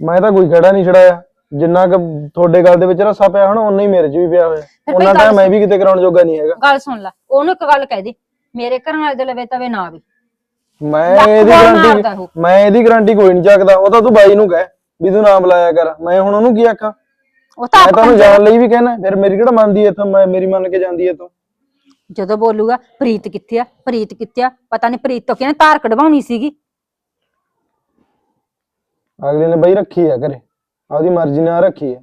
ਮੈਂ ਤਾਂ ਕੋਈ ਖੜਾ ਨਹੀਂ ਛਡਾਇਆ। ਜਿੰਨਾ ਕੁ ਤੁਹਾਡੇ ਗੱਲ ਦੇ ਵਿੱਚ ਰੱਸਾ ਪਿਆ ਹੋਣਾ ਉਨਾ ਹੀ ਮੇਰੇ 'ਚ ਵੀ ਪਿਆ ਹੋਇਆ। ਉਹਨਾਂ ਗੱਲ ਮੈਂ ਵੀ ਕਿਤੇ ਕਰਾਉਣ ਜੋਗਾ ਨਹੀਂ ਹੈਗਾ। ਗੱਲ ਸੁਣ ਲੈ ਉਹਨੂੰ ਇੱਕ ਗੱਲ ਕਹਿ ਦੇ। ਮੇਰੇ ਘਰ ਵਾਲੇ ਦੇ ਲਵੇ ਤਵੇ ਨਾ ਆਵੇ। ਮੈਂ ਇਹਦੀ ਗਾਰੰਟੀ। ਮੈਂ ਇਹਦੀ ਗਾਰੰਟੀ ਕੋਈ ਨਹੀਂ ਚੱਕਦਾ। ਉਹ ਤਾਂ ਤੂੰ ਬਾਈ ਨੂੰ ਕਹਿ ਵੀ ਤੂੰ ਨਾ ਬੁਲਾਇਆ ਕਰ। ਮੈਂ ਹੁਣ ਉਹਨੂੰ ਕੀ ਆਖਾਂ? ਉਹ ਤਾਂ ਮੈਂ ਤਾਂ ਕੰਜਰ- ਜਾਣ ਲਈ ਵੀ ਕਹਿਣਾ ਫਿਰ ਮੇਰੀ ਕਿਹੜਾ ਮੰਨਦੀ ਐ ਇੱਥੋਂ? ਮੈਂ ਮੇਰੀ ਮੰਨ ਕੇ ਜਾਂਦੀ ਐ ਤੂੰ। ਜਦੋਂ ਬੋਲੂਗਾ ਪ੍ਰੀਤ ਕਿੱਥੇ ਆ? ਪ੍ਰੀਤ ਕਿੱਥੇ ਆ? ਪਤਾ ਨਹੀਂ ਪ੍ਰੀਤ ਤੋਂ ਕਿਹਨੇ ਤਾਰ ਕਢਵਾਉਣੀ ਸੀਗੀ। ਅਗਲੇ ਨੇ ਬਾਈ ਰੱਖੀ ਆ ਘਰੇ। ਆਪਦੀ ਮਰਜ਼ੀ ਨਾਲ ਰੱਖੀ ਐ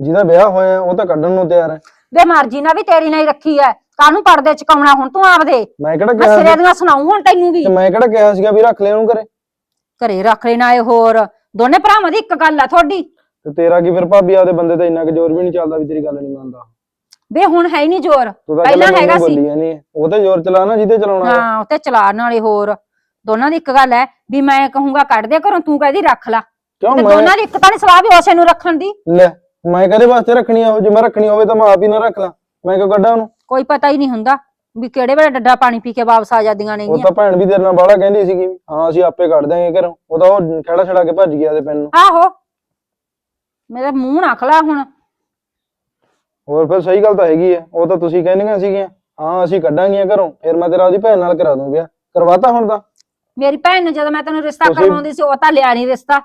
ਜਿਹਦਾ ਵਿਆਹ ਹੋਇਆ ਉਹ ਤਾਂ ਕੱਢਣ ਨੂੰ ਤਿਆਰ ਐ ਵੇ ਮਰਜ਼ੀ ਨਾਲ ਵੀ ਤੇਰੀ ਨਾਲ ਹੀ ਰੱਖੀ ਐ ਕਾਹਨੂੰ ਪਰਦੇ ਚਕਾਉਣਾ ਹੁਣ ਤੂੰ ਆਪਦੇ? ਮੈਂ ਕਿਹੜਾ ਕਿਹਾ ਸਿਰੇ ਸੀ? ਦੀਆਂ ਸੁਣਾਉਂ ਹੁਣ ਤੈਨੂੰ ਵੀ। ਤੇ ਮੈਂ ਕਿਹੜਾ ਕਿਹਾ ਸੀਗਾ ਵੀ ਰੱਖ ਲੈ ਉਹਨੂੰ ਘਰੇ? ਘਰੇ ਰੱਖ ਲੈਣਾ ਏ ਹੋਰ। ਦੋਨੇ ਭਰਾਵਾਂ ਦੀ ਇੱਕ ਗੱਲ ਆ ਤੁਹਾਡੀ। ਤੇ ਤੇਰਾ ਕੀ ਫਿਰ ਭਾਬੀ ਆਪਦੇ ਬੰਦੇ ਤੇ ਇੰਨਾ ਕੁ ਜ਼ੋਰ ਵੀ ਨਹੀਂ ਚੱਲਦਾ ਵੀ ਤੇਰੀ ਗੱਲ ਨਹੀਂ ਮੰਨਦਾ? ਵੇ ਹੁਣ ਹੈ ਹੀ ਨਹੀਂ ਜ਼ੋਰ। ਤੂੰ ਤਾਂ ਪਹਿਲਾਂ ਹੈਗਾ ਸੀ। ਨਹੀਂ ਉਹ ਤੇ ਜ਼ੋਰ ਚਲਾ ਨਾ ਜਿਹਦੇ ਚਲਾਉਣਾ ਹੈਗਾ। ਹਾਂ ਉੱਤੇ ਚਲਾਣ ਵਾਲੇ ਹੋਰ। ਦੋਨਾਂ ਦੀ ਇੱਕ ਗੱਲ ਐ ਵੀ ਮੈਂ ਕਹੂੰਗਾ ਕੱਢ ਦੇ ਘਰੋਂ ਤੂੰ ਕਹਦੀ ਰੱਖ ਲਾ। ਕਿਉਂ ਤੇ ਮੈਂ ਦੋਨਾਂ ਦੀ ਇੱਕ ਤਾਂ ਨੀ ਸਲਾਹ ਵੀ ਉਸੇ ਨੂੰ ਰੱਖਣ ਦੀ। ਲੈ ਮੈਂ ਕਦੇ ਵਾਸਤੇ ਰੱਖਣੀ ਆ ਉਹ? ਜੇ ਮੈਂ ਰੱਖਣੀ ਹੋਵੇ ਤਾਂ ਮੈਂ ਆਪ ਹੀ ਨਾ ਰੱਖ ਲਾਂ। ਮੈਂ ਕਿਉਂ ਕੱਢਾਂ ਉਹਨੂੰ? ਕੋਈ ਪਤਾ ਹੀ ਨਹੀਂ ਹੁੰਦਾ ਵੀ ਕਿਹੜੇ ਵੇਲੇ ਡੱਡਾ ਪਾਣੀ ਪੀ ਕੇ ਵਾਪਸ ਆ ਜਾਂਦੀਆਂ ਉਹ ਨੇਗੀਆਂ। ਤਾਂ ਭੈਣ ਵੀ ਤੇਰੇ ਨਾਲ ਬਾਹਲਾ ਕਹਿੰਦੀ ਸੀਗੀ ਹਾਂ ਅਸੀਂ ਆਪੇ ਕੱਢ ਦਾਂਗੇ ਘਰੋਂ। ਉਹ ਤਾਂ ਉਹ ਖੜਾ ਛੜਾ ਕੇ ਭੱਜ ਗਿਆ ਤੇ ਪਿੰਡ ਨੂੰ। ਆਹੋ ਮੇਰਾ ਮੂੰਹ ਨਾ ਖਲਾ ਹੁਣ। ਹੋਰ ਫਿਰ ਸਹੀ ਗੱਲ ਤਾਂ ਹੈਗੀ ਆ ਉਹ ਤਾਂ ਤੁਸੀਂ ਕਹਿੰਦੀਆਂ ਸੀਗੀਆਂ ਹਾਂ ਅਸੀਂ ਕੱਢਾਂਗੀਆਂ ਘਰੋਂ ਫਿਰ ਮੈਂ ਤੇਰਾ ਉਹਦੀ ਭੈਣ ਨਾਲ ਕਰਾ ਦੂੰ ਵਿਆਹ ਕਰਵਾਤਾ ਹੁਣ ਤਾਂ? ਮੇਰੀ ਭੈਣ ਨੂੰ ਜਦੋਂ ਮੈਂ ਤੈਨੂੰ ਰਿਸ਼ਤਾ ਤੁਸੀਂ- ਕਰਵਾਉਂਦੀ ਸੀ ਉਹ ਤਾਂ ਲਿਆ ਨਹੀਂ ਰਿਸ਼ਤਾ।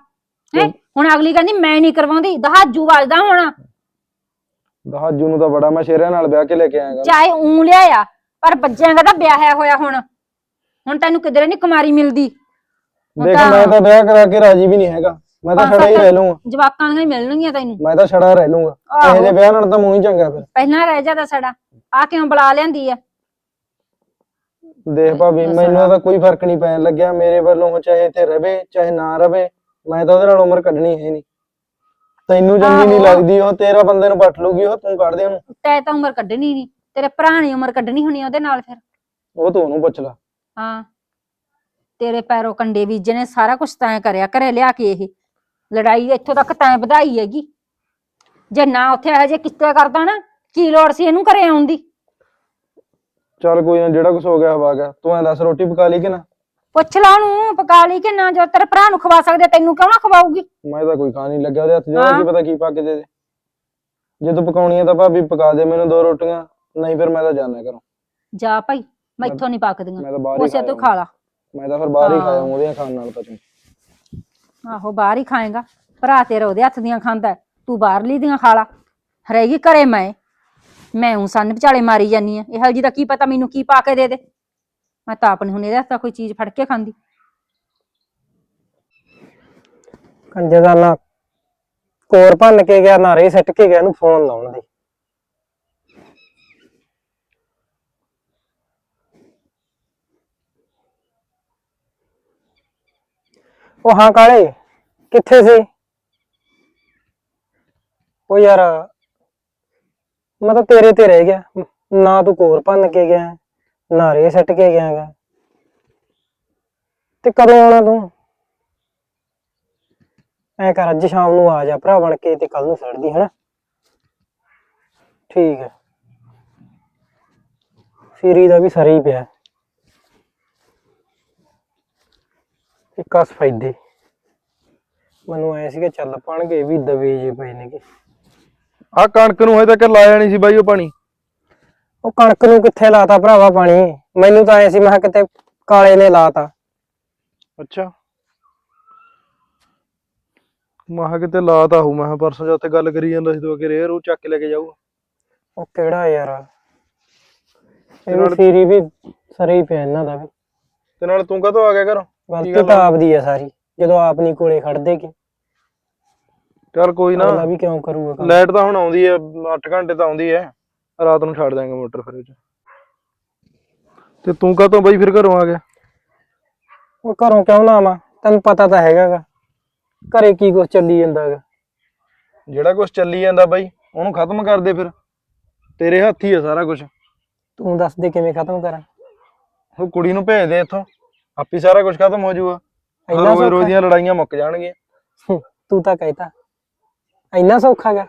ਹੈ? ਹੁਣ ਅਗਲੀ ਕਹਿੰਦੀ ਮੈਂ ਨਹੀਂ ਕਰਵਾਉਂਦੀ ਦਹਾਜੂ ਵੱਜਦਾ ਹੁਣ। ਦਹਾਜੂ ਨੂੰ ਤਾਂ ਬੜਾ ਮੈਂ ਸ਼ੇਰਿਆਂ ਨਾਲ ਵਿਆਹ ਕੇ ਲੈ ਕੇ ਆਇਆਗਾ। ਚਾਹੇ ਊਂ ਲਿਆਇਆ ਪਰ ਬੱਜਿਆਂ ਦਾ ਵਿਆਹਿਆ ਹੋਇਆ ਹੁਣ। ਹੁਣ ਤੈਨੂੰ ਕਿਧਰੇ ਨਹੀਂ ਕੁਮਾਰੀ ਮਿਲਦੀ। ਹੁਣ ਦੇਖ ਤਾਂ ਮੈਂ ਤਾਂ ਵਿਆਹ ਕਰਾ ਕੇ ਰਾਜੀ ਵੀ ਨਹੀਂ ਹੈਗਾ। ਮੈਂ ਤਾਂ ਛੜਾ ਹੀ ਰਹਿ ਲੂੰਗਾ ਜਵਾਕਾਂ ਦੀਆਂ ਹੀ ਮਿਲਣਗੀਆਂ ਤੈਨੂੰ। ਮੈਂ ਤਾਂ ਛੜਾ ਰਹਿ ਲੂੰਗਾ ਇਹੋ ਜਿਹੇ ਵਿਆਹ ਨਾਲ ਤਾਂ ਮੂੰਹ ਹੀ ਚੰਗਾ ਫਿਰ। ਪਹਿਲਾਂ ਰਹਿ ਜਾਂਦਾ ਸੜਾ ਆ ਕਿਉਂ ਬੁਲਾ ਲੈਂਦੀ ਆ? ਦੇਖ ਭਾਬੀ ਮੈਨੂੰ ਤਾਂ ਕੋਈ ਫ਼ਰਕ ਨਹੀਂ ਪੈਣ ਲੱਗਿਆ। ਮੇਰੇ ਵੱਲੋਂ ਚਾਹੇ ਇੱਥੇ ਰਵੇ ਚਾਹੇ ਨਾ ਰਵੇ ਮੈਂ ਤਾਂ ਉਹਦੇ ਨਾਲ ਉਮਰ ਕੱਢਣੀ ਹੈ ਨਹੀਂ। ਤੈਨੂੰ ਚੰਗੀ ਨਹੀਂ। ਲੱਗਦੀ ਉਹ ਤੇਰਾ ਬੰਦੇ ਨੂੰ ਪੱਟ ਲੂਗੀ ਉਹ ਤੂੰ ਕੱਢ ਦੇ ਉਹਨੂੰ। ਤੈ ਤਾਂ ਉਮਰ ਕੱਢਣੀ ਨਹੀਂ। ਤੇਰੇ ਭਰਾ ਨੇ ਉਮਰ ਕੱਢਣੀ ਹੋਣੀ ਉਹਦੇ ਨਾਲ ਫਿਰ। ਉਹ ਤੂੰ ਉਹਨੂੰ ਪੁੱਛ ਲੈ। ਹਾਂ। ਤੇਰੇ ਪੈਰੋਂ ਕੰਡੇ ਬੀਜੇ ਨੇ ਸਾਰਾ ਕੁਝ ਤੈਂ ਕਰਿਆ। ਘਰੇ ਲਿਆ ਕੇ ਇਹ। ਲੜਾਈ ਇੱਥੋਂ ਤੱਕ ਤੈਂ ਵਧਾਈ ਹੈਗੀ। ਜੇ ਨਾ ਉੱਥੇ ਇਹੋ ਜਿਹੇ ਕਿੱਤੇ ਕਰਦਾ ਨਾ ਕੀ ਲੋੜ ਸੀ ਇਹਨੂੰ ਘਰੇ ਆਉਣ ਦੀ? ਚੱਲ ਕੋਈ ਨਾ ਜਿਹੜਾ ਕੁਝ ਹੋ ਗਿਆ ਹਵਾ ਗਿਆ। ਤੂੰ ਐਂ ਦੱਸ ਰੋਟੀ ਪਕਾ ਲਈ ਕਿ ਨਾ? ਪੁੱਛ ਲਾ ਉਹਨੂੰ ਪਕਾ ਲਈ ਕਿ ਨਾ ਜੋ ਤੇਰੇ ਭਰਾ ਨੂੰ ਖਵਾ ਸਕਦੇ ਤੈਨੂੰ ਕਿਉਂ ਨਾ ਖਵਾਊਗੀ? ਮੈਂ ਤਾਂ ਕੋਈ ਖਾਣ ਨਹੀਂ ਲੱਗਿਆ ਉਹਦੇ ਹੱਥ ਜਿਹੜਾ ਹਾਂ। ਕੀ ਪਤਾ ਕੀ ਪਾ ਕੇ ਦੇ ਦੇ। ਜੇ ਤੂੰ ਪਕਾਉਣੀ ਹੈ ਤਾਂ ਭਾਬੀ ਪਕਾ ਦੇ ਮੈਨੂੰ ਦੋ ਰੋਟੀਆਂ ਨਹੀਂ ਫਿਰ ਮੈਂ ਤਾਂ ਜਾਣਾ ਘਰੋਂ। ਜਾ ਭਾਈ ਮੈਥੋਂ ਨਹੀਂ ਪੱਕਦੀਆਂ ਮੈਂ ਤਾਂ ਬਾਹਰ ਹੀ ਉਸੇ ਖਾ ਤੂੰ ਆਊਂਗਾ। ਖਾ ਲਾ। ਮੈਂ ਤਾਂ ਫਿਰ ਬਾਹਰ ਹੀ ਹਾਂ। ਖਾਇਆ ਉਹਦੇ ਖਾਣ ਨਾਲ ਤਾਂ ਤੂੰ। ਆਹੋ ਬਾਹਰ ਹੀ ਖਾਏਗਾ। ਭਰਾ ਤੇਰਾ ਉਹਦੇ ਹੱਥ ਦੀਆਂ ਖਾਂਦਾ ਹੈ, ਤੂੰ ਬਾਹਰਲੀ ਦੀਆਂ ਖਾ ਲਾ। ਰਹੇਗੀ ਘਰੇ ਮੈਂ। ਮੈਂ ਹੂੰ ਸੰਨ ਵਿਚਾਲੇ ਮਾਰੀ ਜਾਨੀ ਆ ਇਹੋ ਜੀ ਦਾ ਕੀ ਪਤਾ ਮੈਨੂੰ ਕੀ ਪਾ ਕੇ ਦੇ ਦੇ। ਮੈਂ ਤਾਂ ਆਪਣੀ ਹੁਣ ਇਹਦੇ ਹੱਥਾਂ ਕੋਈ ਚੀਜ਼ ਫੜ ਕੇ ਖਾਂਦੀ। ਕੰਜੇ ਦਾ ਨਾ ਕੋਰ ਭੰਨ ਕੇ ਗਿਆ ਨਾਰੇ ਸਿੱਟ ਕੇ ਗਿਆ ਇਹਨੂੰ ਫੋਨ ਲਾਉਣ ਦੀ। ਉਹ ਹਾਂ ਕਾਲੇ, ਕਿੱਥੇ ਸੀ? ਉਹ ਯਾਰ, ਮੈਂ ਤਾਂ ਤੇਰੇ ਤੇ ਰਹਿ ਗਿਆ। ਨਾ ਤੂੰ ਕੋਰ ਭੰਨ ਕੇ ਗਿਆ, ਨਾ ਰੇ ਸੱਟ ਕੇ ਗਿਆ ਗਾ ਤੇ ਕਦੋਂ ਆਉਣਾ ਤੂੰ? ਐ ਕਰ, ਅੱਜ ਸ਼ਾਮ ਨੂੰ ਆ ਜਾ ਭਰਾ ਬਣ ਕੇ ਤੇ ਕੱਲ ਨੂੰ ਛੱਡਦੀ ਹਨਾ? ਠੀਕ ਹੈ। ਸੀਰੀ ਦਾ ਵੀ ਸਰੀ ਪਿਆ। ਇੱਕਸ ਫਾਇਦੇ। ਮੈਨੂੰ ਐ ਸੀਗਾ ਚੱਲ ਪਣਗੇ ਵੀ ਦਵੇ ਜੇ ਪਏ ਨੇਗੇ। ਆ ਕਣਕ ਨੂੰ ਹਜੇ ਤੱਕ ਲਾਇਆ ਨਹੀਂ ਸੀ ਬਾਈ ਉਹ ਪਾਣੀ। ਉਹ ਕਣਕ ਨੂੰ ਕਿੱਥੇ ਲਾਤਾ ਭਰਾਵਾ ਪਾਣੀ? ਮੈਨੂੰ ਤਾਂ ਐ ਸੀ ਮੈਂ ਕਿਹਾ ਕਿਤੇ ਕਾਲੇ ਨੇ ਲਾਤਾ। ਅੱਛਾ। ਮਾਹ ਕਿਤੇ ਲਾਤਾ ਹੂ ਮੈਂ ਕਿਹਾ ਪਰਸੋਂ ਜਦ ਉੱਥੇ ਗੱਲ ਕਰੀ ਜਾਂਦਾ ਸੀ ਤੂੰ ਕਿ ਰੇਰ ਉਹ ਚੱਕ ਕੇ ਲੈ ਕੇ ਜਾਊਗਾ ਉਹ ਕਿਹੜਾ ਯਾਰ? ਇਹ ਵੀ ਸੀਰੀ ਵੀ ਸਰੇ ਹੀ ਪਿਆ ਇਹਨਾਂ ਦਾ ਵੀ। ਤੇ ਨਾਲ ਤੂੰ ਕਦੋਂ ਆ ਗਿਆ ਘਰੋਂ? ਗਲਤੀ ਗੱਲ ਤਾਂ ਆ? ਆਪਦੀ ਆ ਸਾਰੀ ਜਦੋਂ ਆਪ ਨਹੀਂ ਕੋਲੇ ਖੜਦੇ ਕਿ। ਚੱਲ ਕੋਈ ਨਾ ਅਗਲਾ ਵੀ ਕਿਉਂ ਕਰੂਗਾ ਕੰਮ? ਲਾਈਟ ਤਾਂ ਹੁਣ ਆਉਂਦੀ ਹੈ 8 ਘੰਟੇ ਤਾਂ ਆਉਂਦੀ ਹੈ ਰਾਤ ਨੂੰ ਛੱਡ ਦਾਂਗੇ ਮੋਟਰ ਫਿਰ ਇਹ 'ਚ ਤੇ ਤੂੰ ਕਦੋਂ ਬਾਈ ਫਿਰ ਘਰੋਂ ਆ ਗਿਆ? ਉਹ ਘਰੋਂ ਕਿਉਂ ਨਾ ਆਵਾਂ? ਤੈਨੂੰ ਪਤਾ ਤਾਂ ਹੈਗਾਗਾ। ਘਰੇ ਕੀ ਕੁਛ ਚੱਲੀ ਜਾਂਦਾਗਾ। ਜਿਹੜਾ ਕੁਝ ਚੱਲੀ ਜਾਂਦਾ ਬਾਈ ਉਹਨੂੰ ਖਤਮ ਕਰ ਦੇ ਫਿਰ। ਤੇਰੇ ਹੱਥ ਹੀ ਹੈ ਸਾਰਾ ਕੁਝ ਤੂੰ ਦੱਸ ਦੇ ਕਿਵੇਂ ਖਤਮ ਕਰਾਂ। ਉਹ ਕੁੜੀ ਨੂੰ ਭੇਜ ਦੇ ਇੱਥੋਂ। ਆਪੀ ਸਾਰਾ ਕੁਝ ਖਤਮ ਹੋ ਜਾਊਗਾ। ਇੰਨਾ ਰੋਜ਼ ਰੋਜ਼? ਦੀਆਂ ਲੜਾਈਆਂ ਮੁੱਕ ਜਾਣਗੀਆਂ। ਤੂੰ ਤਾਂ ਕਹਿਤਾ। ਇੰਨਾ ਸੌਖਾ ਗਾ?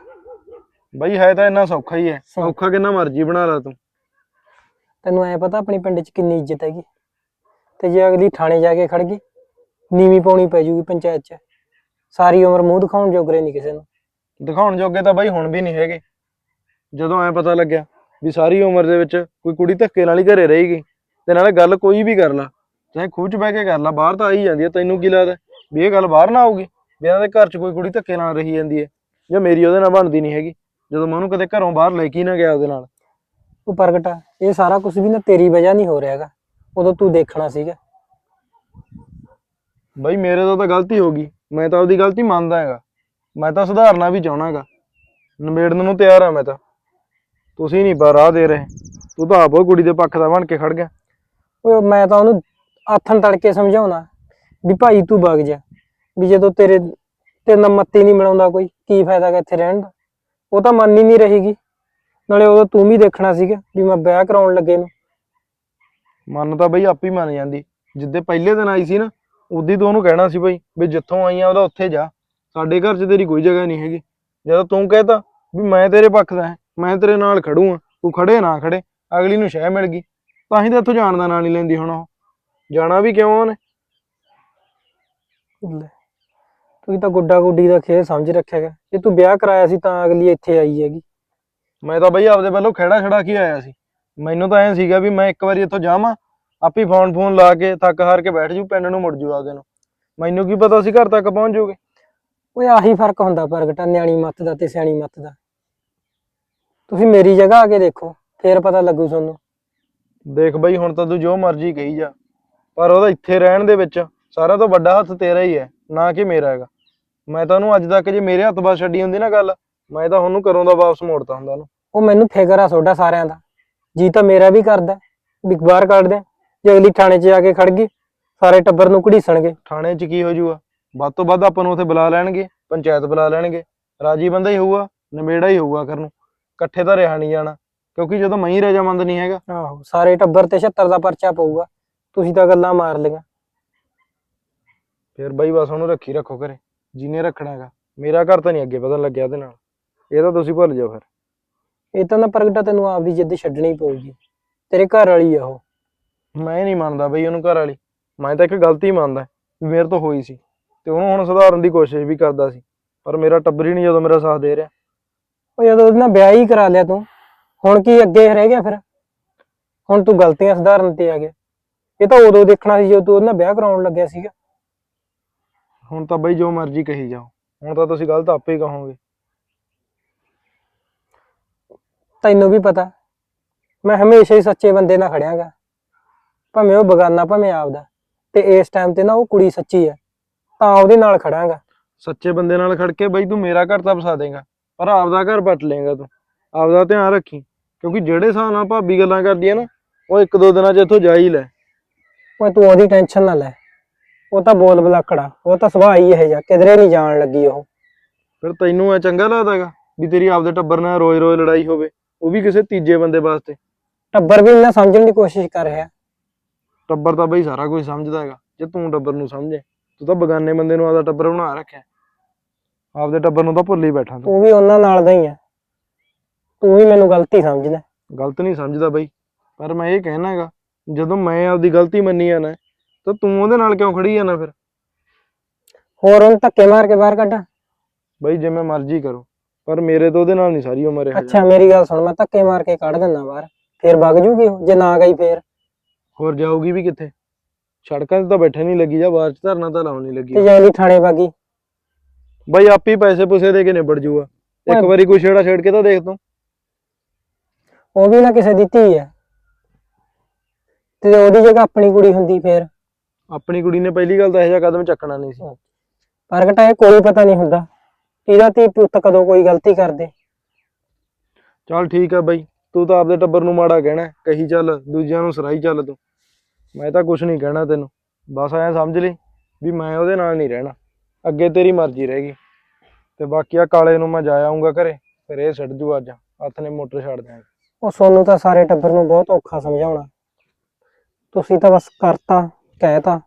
ਬਾਈ ਹੈ ਤਾਂ ਇੰਨਾ ਸੌਖਾ ਹੀ ਹੈ। ਸੌਖਾ ਕਿੰਨਾ ਮਰਜ਼ੀ ਬਣਾ ਲਾ ਤੂੰ। ਤੈਨੂੰ ਐ ਪਤਾ ਆਪਣੀ ਪਿੰਡ 'ਚ ਕਿੰਨੀ ਇੱਜ਼ਤ ਹੈਗੀ। ਤੇ ਜੇ ਅਗਲੀ ਥਾਣੇ ਜਾ ਕੇ ਖੜ ਗਈ ਨੀਵੀਂ ਪਾਉਣੀ ਪੈ ਜੂਗੀ ਪੰਚਾਇਤ 'ਚ। ਸਾਰੀ ਉਮਰ ਮੂੰਹ ਦਿਖਾਉਣ ਜੋਗਰੇ ਨਹੀਂ ਕਿਸੇ ਨੂੰ। ਦਿਖਾਉਣ ਜੋਗੇ ਤਾਂ ਬਾਈ ਹੁਣ ਵੀ ਨਹੀਂ ਹੈਗੇ। ਜਦੋਂ ਐ ਪਤਾ ਲੱਗਿਆ ਵੀ ਸਾਰੀ ਉਮਰ ਦੇ ਵਿੱਚ ਕੋਈ ਕੁੜੀ ਧੱਕੇ ਨਾਲ ਹੀ ਘਰੇ ਰਹੇਗੀ ਤੇ ਨਾਲੇ ਗੱਲ ਕੋਈ ਵੀ ਕਰ ਲਾ। ਚਾਹੇ ਖੂਹ 'ਚ ਬਹਿ ਕੇ ਕਰ ਲਾ ਬਾਹਰ ਤਾਂ ਆ ਹੀ ਜਾਂਦੀ ਹੈ ਤੈਨੂੰ ਕੀ ਲੱਗਦਾ? ਵੀ ਇਹ ਗੱਲ ਬਾਹਰ ਨਾ ਆਊਗੀ ਵੀ ਇਹਨਾਂ ਦੇ ਘਰ 'ਚ ਕੋਈ ਕੁੜੀ ਧੱਕੇ ਨਾਲ ਰਹੀ ਜਾਂਦੀ ਹੈ ਜਾਂ ਮੇਰੀ ਉਹਦੇ ਨਾਲ ਬਣਦੀ ਨਹੀਂ ਹੈਗੀ ਜਦੋਂ ਮੈਂ ਉਹਨੂੰ ਕਦੇ ਘਰੋਂ ਬਾਹਰ ਲੈ ਕੇ ਹੀ ਨਾ ਗਿਆ ਉਹਦੇ ਨਾਲ। ਉਹ ਪ੍ਰਗਟਾ ਇਹ ਸਾਰਾ ਕੁਝ ਵੀ ਨਾ ਤੇਰੀ ਵਜ੍ਹਾ ਨਹੀਂ ਹੋ ਰਿਹਾਗਾ ਉਦੋਂ ਤੂੰ ਦੇਖਣਾ ਸੀਗਾ। ਬਾਈ ਮੇਰੇ ਤੋਂ ਤਾਂ ਗਲਤੀ ਹੋ ਗਈ ਮੈਂ ਤਾਂ ਆਪਦੀ ਗਲਤੀ ਮੰਨਦਾ ਹੈਗਾ ਮੈਂ ਤਾਂ ਸੁਧਾਰਨਾ ਵੀ ਚਾਹਣਾ ਹੈਗਾ ਨਿਬੇੜਨ ਨੂੰ ਤਿਆਰ ਆ ਮੈਂ ਤਾਂ। ਤੁਸੀਂ ਨਹੀਂ ਪਰ ਰਾਹ ਦੇ ਰਹੇ ਤੂੰ ਤਾਂ ਆਪੋ ਕੁੜੀ ਦੇ ਪੱਖ ਦਾ ਬਣ ਕੇ ਖੜ ਗਿਆ। ਓਏ ਮੈਂ ਤਾਂ ਉਹਨੂੰ ਆਥਣ ਤੜਕੇ ਸਮਝਾਉਣਾ ਵੀ ਭਾਈ ਤੂੰ ਵਗ ਜਾ, ਵੀ ਜਦੋਂ ਤੇਰੇ ਤੇ ਨਮੱਤੀ ਨਹੀਂ ਬਣਾਉਂਦਾ ਕੋਈ, ਕੀ ਫਾਇਦਾ ਗਾ ਇੱਥੇ ਰਹਿਣ ਦਾ? ਉਹ ਤਾਂ ਮੰਨ ਹੀ ਨਹੀਂ ਰਹੇਗੀ। ਨਾਲੇ ਉਦੋਂ ਤੂੰ ਵੀ ਦੇਖਣਾ ਸੀਗਾ ਵੀ ਮੈਂ ਵਿਆਹ ਕਰਾਉਣ ਲੱਗੇ ਨੂੰ। ਮੰਨ ਤਾਂ ਬਈ ਆਪੇ ਹੀ ਮੰਨ ਜਾਂਦੀ। ਜਿੱਦੇ ਪਹਿਲੇ ਦਿਨ ਆਈ ਸੀ ਨਾ, ਉਦੀ ਤੋਂ ਉਹਨੂੰ ਕਹਿਣਾ ਸੀ ਬਈ, ਵੀ ਜਿੱਥੋਂ ਆਈ ਆ ਉਹਦਾ ਉੱਥੇ ਜਾ। ਸਾਡੇ ਘਰ 'ਚ ਤੇਰੀ ਕੋਈ ਜਗ੍ਹਾ ਨਹੀਂ ਹੈਗੀ। ਜਦੋਂ ਤੂੰ ਕਹਿਤਾ ਵੀ ਮੈਂ ਤੇਰੇ ਪੱਖ ਦਾ ਹਾਂ, ਮੈਂ ਤੇਰੇ ਨਾਲ ਖੜੂ ਆ ਤੂੰ ਖੜੇ ਨਾ ਖੜੇ, ਅਗਲੀ ਨੂੰ ਸ਼ਹਿ ਮਿਲ ਗਈ। ਤਾਂ ਹੀ ਤਾਂ ਇੱਥੋਂ ਜਾਣ ਦਾ ਨਾਂ ਨਹੀਂ ਲੈਂਦੀ ਹੁਣ ਉਹ। ਜਾਣਾ ਵੀ ਕਿਉਂ ਉਹਨੇ? ਲੈ, ਤੁਸੀਂ ਤਾਂ ਗੁੱਡਾ ਗੁੱਡੀ ਦਾ ਖੇਡ ਸਮਝ ਰੱਖਿਆਗਾ ਜੇ ਤੂੰ ਵਿਆਹ ਕਰਾਇਆ ਸੀ ਤਾਂ ਅਗਲੀ ਇੱਥੇ ਆਈ ਹੈਗੀ। ਮੈਂ ਤਾਂ ਬਈ ਆਪਦੇ ਵੱਲੋਂ ਖੇੜਾ ਛੜਾ ਕੇ ਆਇਆ ਸੀ। ਮੈਨੂੰ ਤਾਂ ਐਂ ਸੀਗਾ ਵੀ ਮੈਂ ਇੱਕ ਵਾਰੀ ਇੱਥੋਂ ਜਾਵਾਂ ਆਪੇ ਫੋਨ ਫੋਨ ਲਾ ਕੇ ਥੱਕ ਹਾਰ ਕੇ ਬੈਠ ਜੂ ਪਿੰਡ ਨੂੰ ਮੁੜ ਜੂ ਆਪਦੇ ਨੂੰ। ਮੈਨੂੰ ਕੀ ਪਤਾ ਸੀ ਘਰ ਤੱਕ ਪਹੁੰਚ ਜੂਗੇ। ਓਏ ਆਹੀ ਫ਼ਰਕ ਹੁੰਦਾ ਪ੍ਰਗਟਾ ਨਿਆਣੀ ਮੱਤ ਦਾ ਤੇ ਸਿਆਣੀ ਮੱਤ ਦਾ। ਤੁਸੀਂ ਮੇਰੀ ਜਗ੍ਹਾ ਆ ਕੇ ਦੇਖੋ ਫੇਰ ਪਤਾ ਲੱਗੂ ਤੁਹਾਨੂੰ। ਦੇਖ ਬਈ ਹੁਣ ਤਾਂ ਤੂੰ ਜੋ ਮਰਜ਼ੀ ਕਹੀ ਜਾ। ਪਰ ਉਹਦਾ ਇੱਥੇ ਰਹਿਣ ਦੇ ਵਿੱਚ ਸਾਰਿਆਂ ਤੋਂ ਵੱਡਾ ਹੱਥ ਤੇਰਾ ਹੀ ਹੈ ਨਾ ਕਿ ਮੇਰਾ ਹੈਗਾ। ਮੈਂ ਤਾਂ ਉਹਨੂੰ ਅੱਜ ਤੱਕ ਜੇ ਮੇਰੇ ਹੱਥ ਬਾਸ ਛੱਡੀ ਹੁੰਦੀ ਨਾ ਗੱਲ ਮੈਂ ਤਾਂ ਉਹਨੂੰ ਘਰੋਂ ਦਾ ਵਾਪਸ ਮੋੜਤਾ ਹੁੰਦਾ ਉਹਨੂੰ। ਉਹ ਮੈਨੂੰ ਫਿਕਰ ਆ ਤੁਹਾਡਾ ਸਾਰਿਆਂ ਦਾ। ਜੀ ਤਾਂ ਮੇਰਾ ਵੀ ਕਰਦਾ ਵੀ ਬਾਹਰ ਕੱਢ ਦੇ ਜੇ ਅਗਲੀ ਥਾਣੇ 'ਚ ਜਾ ਕੇ ਖੜ ਗਈ ਸਾਰੇ ਟੱਬਰ ਨੂੰ ਘੜੀਸਣਗੇ। ਥਾਣੇ 'ਚ ਕੀ ਹੋ ਜੂਗਾ? ਵੱਧ ਤੋਂ ਵੱਧ ਆਪਾਂ ਨੂੰ ਉੱਥੇ ਬੁਲਾ ਲੈਣਗੇ ਪੰਚਾਇਤ ਬੁਲਾ ਲੈਣਗੇ। ਰਾਜੀ ਬੰਦਾ ਹੀ ਹੋਊਗਾ ਨਿਬੇੜਾ ਹੀ ਹੋਊਗਾ ਕਰਨ ਨੂੰ। ਇਕੱਠੇ ਤਾਂ ਰਿਹਾ ਨਹੀਂ ਜਾਣਾ ਕਿਉਂਕਿ ਜਦੋਂ ਮੈਂ ਹੀ ਰਜਾਮੰਦ ਨਹੀਂ ਹੈਗਾ। ਆਹੋ ਸਾਰੇ ਟੱਬਰ ਤੇ 76 ਦਾ ਪਰਚਾ ਪਊਗਾ। ਤੁਸੀਂ ਤਾਂ ਗੱਲਾਂ ਮਾਰ ਲਈਆਂ। ਫਿਰ ਬਾਈ ਬਸ ਉਹਨੂੰ ਰੱਖੀ ਰੱਖੋ ਘਰੇ ਜਿਹਨੇ ਰੱਖਣਾ ਹੈਗਾ। ਮੇਰਾ ਘਰ ਤਾਂ ਨਹੀਂ ਅੱਗੇ ਪਤਾ ਲੱਗਿਆ ਉਹਦੇ ਨਾਲ। ਇਹ ਤਾਂ ਤੁਸੀਂ ਭੁੱਲ ਜਾਓ ਫਿਰ। ਇਹ ਤਾਂ ਨਾ ਪ੍ਰਗਟਾ ਤੈਨੂੰ ਆਪਦੀ ਜਿੱਦ ਛੱਡਣੀ ਪਊਗੀ। ਤੇਰੇ ਘਰ ਵਾਲੀ ਆ ਉਹ। ਮੈਂ ਨਹੀਂ ਮੰਨਦਾ ਬਈ ਉਹਨੂੰ ਘਰ ਵਾਲੀ। ਮੈਂ ਤਾਂ ਇੱਕ ਗਲਤੀ ਮੰਨਦਾ ਵੀ ਮੇਰੇ ਤੋਂ ਹੋਈ ਸੀ। ਤੇ ਉਹਨੂੰ ਹੁਣ ਸੁਧਾਰਨ ਦੀ ਕੋਸ਼ਿਸ਼ ਵੀ ਕਰਦਾ ਸੀ। ਪਰ ਮੇਰਾ ਟੱਬਰ ਹੀ ਨਹੀਂ ਜਦੋਂ ਮੇਰਾ ਸਾਥ ਦੇ ਰਿਹਾ। ਉਹ ਜਦੋਂ ਉਹਦੇ ਨਾਲ ਵਿਆਹ ਹੀ ਕਰਾ ਲਿਆ ਤੂੰ ਹੁਣ ਕੀ ਅੱਗੇ ਰਹਿ ਗਿਆ ਫਿਰ? ਹੁਣ ਤੂੰ ਗਲਤੀਆਂ ਸੁਧਾਰਨ ਤੇ ਆ ਗਿਆ। ਇਹ ਤਾਂ ਉਦੋਂ ਦੇਖਣਾ ਸੀ ਜਦੋਂ ਤੂੰ ਉਹਦੇ ਨਾਲ ਵਿਆਹ ਕਰਾਉਣ ਲੱਗਿਆ ਸੀਗਾ। ਹੁਣ ਤਾਂ ਬਈ ਜੋ ਮਰਜ਼ੀ ਕਹੀ ਜਾਓ। ਹੁਣ ਤਾਂ ਤੁਸੀਂ ਗਲਤ ਆਪੇ ਹੀ ਕਹੋਗੇ। ਤੈਨੂੰ ਵੀ ਪਤਾ ਮੈਂ ਹਮੇਸ਼ਾ ਹੀ ਸੱਚੇ ਬੰਦੇ ਨਾਲ ਖੜਿਆਗਾ। ਭਾਵੇਂ ਉਹ ਬਗਾਨਾ ਭਾਵੇਂ ਆਪਦਾ। ਤੇ ਇਸ ਟਾਈਮ ਤੇ ਨਾ ਉਹ ਕੁੜੀ ਸੱਚੀ ਹੈ ਤਾਂ ਉਹਦੇ ਨਾਲ ਖੜਾਂਗਾ। ਸੱਚੇ ਬੰਦੇ ਨਾਲ ਖੜ ਕੇ ਬਈ ਤੂੰ ਮੇਰਾ ਘਰ ਤਾਂ ਵਸਾ ਦੇਗਾ ਪਰ ਆਪਦਾ ਘਰ ਪੱਟ ਲੇਗਾ ਤੂੰ। ਆਪਦਾ ਧਿਆਨ ਰੱਖੀ ਕਿਉਂਕਿ ਜਿਹੜੇ ਹਿਸਾਬ ਨਾਲ ਭਾਬੀ ਗੱਲਾਂ ਕਰਦੀ ਹੈ ਨਾ ਉਹ ਇੱਕ ਦੋ ਦਿਨਾਂ 'ਚ ਇੱਥੋਂ ਜਾ ਹੀ ਲੈ। ਓਏ ਤੂੰ ਉਹਦੀ ਟੈਨਸ਼ਨ ਨਾ ਲੈ। ਉਹ ਤਾਂ ਬੋਲ ਬਲਾਕੜਾ ਉਹ ਤਾਂ ਸੁਭਾਅ ਹੀ ਇਹ ਜਾ ਕਿਧਰੇ ਨਹੀਂ ਜਾਣ ਲੱਗੀ ਉਹ। ਫਿਰ ਤੈਨੂੰ ਐ ਚੰਗਾ ਲੱਗਦਾਗਾ ਵੀ ਤੇਰੀ ਆਪਦੇ ਟੱਬਰ ਨਾਲ ਰੋਜ਼-ਰੋਜ਼ ਲੜਾਈ ਹੋਵੇ ਉਹ ਵੀ ਕਿਸੇ ਤੀਜੇ ਬੰਦੇ ਵਾਸਤੇ। ਟੱਬਰ ਵੀ ਇੰਨਾ ਸਮਝਣ ਦੀ ਕੋਸ਼ਿਸ਼ ਕਰ ਰਿਹਾ। ਟੱਬਰ ਤਾਂ ਬਈ ਸਾਰਾ ਕੁਝ ਸਮਝਦਾ ਹੈਗਾ ਜੇ ਤੂੰ ਟੱਬਰ ਨੂੰ ਸਮਝੇ ਤੂੰ ਤਾਂ ਬਗਾਨੇ ਬੰਦੇ ਨੂੰ ਆਦਾ ਟੱਬਰ ਬਣਾ ਰੱਖਿਆ। ਆਪਦੇ ਟੱਬਰ ਨੂੰ ਤਾਂ ਭੁੱਲ ਹੀ ਬੈਠਾ ਤੂੰ। ਤੂੰ ਵੀ ਉਹਨਾਂ ਨਾਲ ਦਾ ਹੀ ਆ। ਤੂੰ ਵੀ ਮੈਨੂੰ ਗਲਤੀ ਸਮਝਦਾ। ਗਲਤ ਨਹੀਂ ਸਮਝਦਾ ਬਈ ਪਰ ਮੈਂ ਇਹ ਕਹਿਣਾ ਹੈਗਾ ਜਦੋਂ ਮੈਂ ਆਪਦੀ ਗਲਤੀ ਮੰਨੀ ਆ ਨਾ ਤਾਂ ਤੂੰ ਉਹਦੇ ਨਾਲ ਕਿਉਂ ਖੜੀ ਆ ਨਾ ਫਿਰ? ਹੋਰ ਉਹਨੂੰ ਧੱਕੇ ਮਾਰ ਕੇ ਬਾਹਰ ਕੱਢਾਂ? ਬਈ ਜਿਵੇਂ ਮਰਜ਼ੀ ਕਰੋ ਪਰ ਮੇਰੇ ਤੋਂ ਉਹਦੇ ਨਾਲ ਨਹੀਂ ਸਾਰੀ ਉਮਰ ਰਿਹਾ ਅੱਛਾ ਮੇਰੀ ਗੱਲ ਸੁਣ ਮੈਂ ਧੱਕੇ ਮਾਰ ਕੇ ਕੱਢ ਦਿੰਦਾ ਬਾਹਰ ਫੇਰ ਵਗ ਜੂਗੀ ਉਹ ਜੇ ਨਾ ਗਈ ਫੇਰ? ਹੋਰ ਜਾਊਗੀ ਵੀ ਕਿੱਥੇ? ਸੜਕਾਂ 'ਤੇ ਤਾਂ ਬੈਠੇ ਨਹੀਂ ਲੱਗੀ ਜਾ ਬਾਹਰ 'ਚ ਧਰਨਾ ਤਾਂ ਲਾਉਣ ਨਹੀਂ ਲੱਗੀ। ਤੇ ਜੇ ਨਹੀਂ ਥਾਣੇ ਵਗੀ ਬਈ ਆਪੀ ਪੈਸੇ ਪੂਸੇ ਦੇ ਕੇ ਨਿਬੜ ਜੂਗਾ। ਇੱਕ। ਵਾਰੀ ਕੋਈ ਛੇੜਾ ਛੇੜ ਕੇ ਤਾਂ ਦੇਖ ਤੂੰ। ਉਹ ਵੀ ਨਾ ਕਿਸੇ ਦੀ ਧੀ ਹੈ ਤੇ ਉਹਦੀ ਜਗ੍ਹਾ ਆਪਣੀ ਕੁੜੀ ਹੁੰਦੀ ਫੇਰ। ਆਪਣੀ ਕੁੜੀ ਨੇ ਪਹਿਲੀ ਗੱਲ ਤਾਂ ਇਹੋ ਜਿਹਾ ਕਦਮ ਚੱਕਣਾ ਨਹੀਂ ਸੀ। ਪ੍ਰਗਟ ਹੈ ਕੋਈ ਪਤਾ ਨਹੀਂ ਹੁੰਦਾ ਕਿਹਦਾ ਧੀ ਪੁੱਤ ਕਦੋਂ ਕੋਈ ਗਲਤੀ ਕਰਦੇ। ਚੱਲ ਠੀਕ ਆ ਬਈ ਤੂੰ ਤਾਂ ਆਪਦੇ ਟੱਬਰ ਨੂੰ ਮਾੜਾ ਕਹਿਣਾ ਹੈ, ਕਹੀ ਚੱਲ ਦੂਜਿਆਂ ਨੂੰ ਸਰਾਈ ਚੱਲ ਤੂੰ। ਮੈਂ ਤਾਂ ਕੁਝ ਨਹੀਂ ਕਹਿਣਾ ਤੈਨੂੰ ਬਸ ਐਂ ਸਮਝ ਲਈ ਵੀ ਮੈਂ ਉਹਦੇ ਨਾਲ ਨਹੀਂ ਰਹਿਣਾ ਅੱਗੇ ਤੇਰੀ ਮਰਜ਼ੀ ਰਹੇਗੀ ਤੇ ਬਾਕੀ ਆ ਕਾਲੇ ਨੂੰ ਮੈਂ ਜਾ ਆਉਂਗਾ ਘਰੇ ਫਿਰ ਇਹ ਛੱਡ ਜੂ ਅੱਜ ਹੱਥ ਨੇ ਮੋਟਰ ਛੱਡ ਦਿਆਂਗੇ ਉਹ ਸੋਨੂੰ ਤਾਂ ਸਾਰੇ ਟੱਬਰ ਨੂੰ ਬਹੁਤ ਔਖਾ ਸਮਝਾਉਣਾ। ਤੁਸੀਂ ਤਾਂ ਬਸ ਕਰਤਾ ਕਹਿਤਾ।